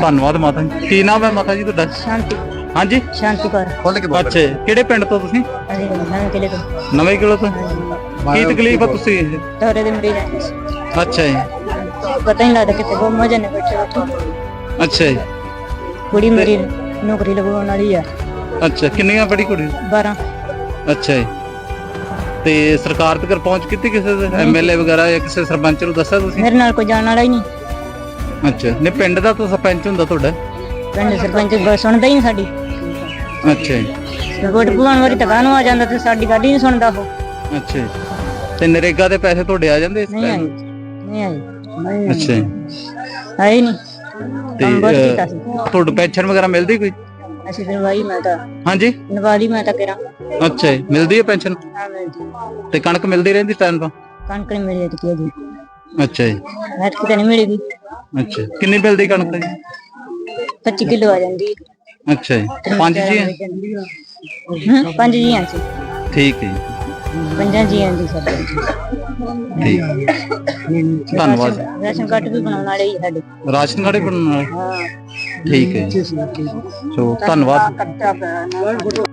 ਧੰਨਵਾਦ ਮਾਤਾ ਜੀ। ਕੀ ਨਾਮ ਹੈ ਮਾਤਾ ਜੀ ਤੁਹਾਡਾ? ਸ਼ਾਂਤੀ। ਹਾਂਜੀ? ਸ਼ਾਂਤੀ ਕਰ। ਅੱਛਾ ਜੀ। ਕਿਹੜੇ ਪਿੰਡ ਤੋਂ ਤੁਸੀਂ? ਨਵੇਂ ਕਿਲੇ ਤੋਂ। ਨਵੇਂ ਕਿਲੋ ਤੋਂ? ਕੀ ਤਕਲੀਫ ਆ ਤੁਸੀਂ ਤੋਰੇ ਦੇ ਮਰੀਜ਼ ਅੱਛਾ ਜੀ। ਪਤਾ ਨਹੀਂ ਲੱਗਦਾ ਕਿਤੇ ਬਹੁਤ ਮਜ਼ੇ ਨੇ ਬੈਠੇ ਬੈਠੇ ਅੱਛਾ ਜੀ। ਕੁੜੀ ਮੇਰੀ ਨੌਕਰੀ ਲਗਵਾਉਣ ਵਾਲੀ ਆ। ਅੱਛਾ ਕਿੰਨੀਆਂ ਬੜੀ ਕੁੜੀ? 12 ਅੱਛਾ ਜੀ। ਤੇ ਸਰਕਾਰ ਤੱਕ ਪਹੁੰਚ ਕੀਤੀ ਕਿਸੇ ਦੇ? ਐਮਐਲਏ ਵਗੈਰਾ ਜਾਂ ਕਿਸੇ ਸਰਪੰਚ ਨੂੰ ਦੱਸਿਆ ਤੁਸੀਂ? ਮੇਰੇ ਨਾਲ ਕੋਈ ਜਾਣ ਵਾਲਾ ਹੀ ਨਹੀਂ। ਅੱਛਾ। ਨੇ ਪਿੰਡ ਦਾ ਤਾਂ ਸਰਪੰਚ ਹੁੰਦਾ ਤੁਹਾਡਾ? ਪਿੰਡ ਸਰਪੰਚ ਸੁਣਦਾ ਹੀ ਨਹੀਂ ਸਾਡੀ। ਅੱਛਾ ਜੀ। ਰਿਪੋਰਟ ਭੁਲਾਉਣ ਵਾਰੀ ਤਾਂ ਨੂੰ ਆ ਜਾਂਦਾ ਤੇ ਸਾਡੀ ਗੱਲ ਹੀ ਨਹੀਂ ਸੁਣਦਾ ਉਹ। ਅੱਛਾ ਜੀ। ਤੇ ਨਰੇਗਾ ਦੇ ਪੈਸੇ ਤੁਹਾਡੇ ਆ ਜਾਂਦੇ ਇਸ ਨਹੀਂ ਆਈ time? ਨਹੀਂ ਆਈ ਅੱਛਾ ਜੀ। ਆਈ ਨਹੀਂ। ਤੇ ਕੰਮ ਬਹੁਤ ਅਹ, ਕੀਤਾ ਸੀ। ਤੁਹਾਨੂੰ ਪੈਨਸ਼ਨ ਵਗੈਰਾ ਮਿਲਦੀ ਕੋਈ? ਅਸੀਂ ਤੇ ਨਵਾਈ ਮੈਂ ਤਾਂ ਹਾਂਜੀ। ਨਵਾਲੀ ਮੈਂ ਤਾਂ ਕਿਹਾ ਅੱਛਾ ਜੀ। ਮਿਲਦੀ ਹੈ ਪੈਨਸ਼ਨ? ਹਾਂ ਮਿਲਦੀ ਤੇ ਕਣਕ ਮਿਲਦੀ ਰਹਿੰਦੀ ਟਾਈਮ ਤੋਂ? ਕਣਕ ਨਹੀਂ ਮਿਲੀ ਤੇ ਜੀ ਅੱਛਾ ਜੀ। ਐਤ ਕਿਤੇ ਨਹੀਂ ਮਿਲੇਗੀ। ਅੱਛਾ। ਕਿੰਨੀ ਮਿਲਦੀ ਕਣਕ ਦੀ 25 ਕਿਲੋ ਆ ਜਾਂਦੀ ਅੱਛਾ ਜੀ। ਪੰਜ ਜੀ ਹੈ? ਹੂੰ ਪੰਜ ਜੀਆਂ ਸੀ ਠੀਕ ਹੈ ਜੀ। ਪੰਜਾਂ ਜੀਆਂ ਦੀ ਸਾਡੇ ਠੀਕ। ਧੰਨਵਾਦ। ਰਾਸ਼ਨ ਕਾਰਡ ਵੀ ਬਣਾਉਣ ਵਾਲੇ ਹੀ ਸਾਡੇ। ਰਾਸ਼ਨ ਕਾਰਡ ਬਣਾਉਣ ਵਾਲੇ? ਠੀਕ ਹੈ ਜੀ। ਸੋ ਧੰਨਵਾਦ। ਕੱਟਾ ਪਿਆ ਨਾ।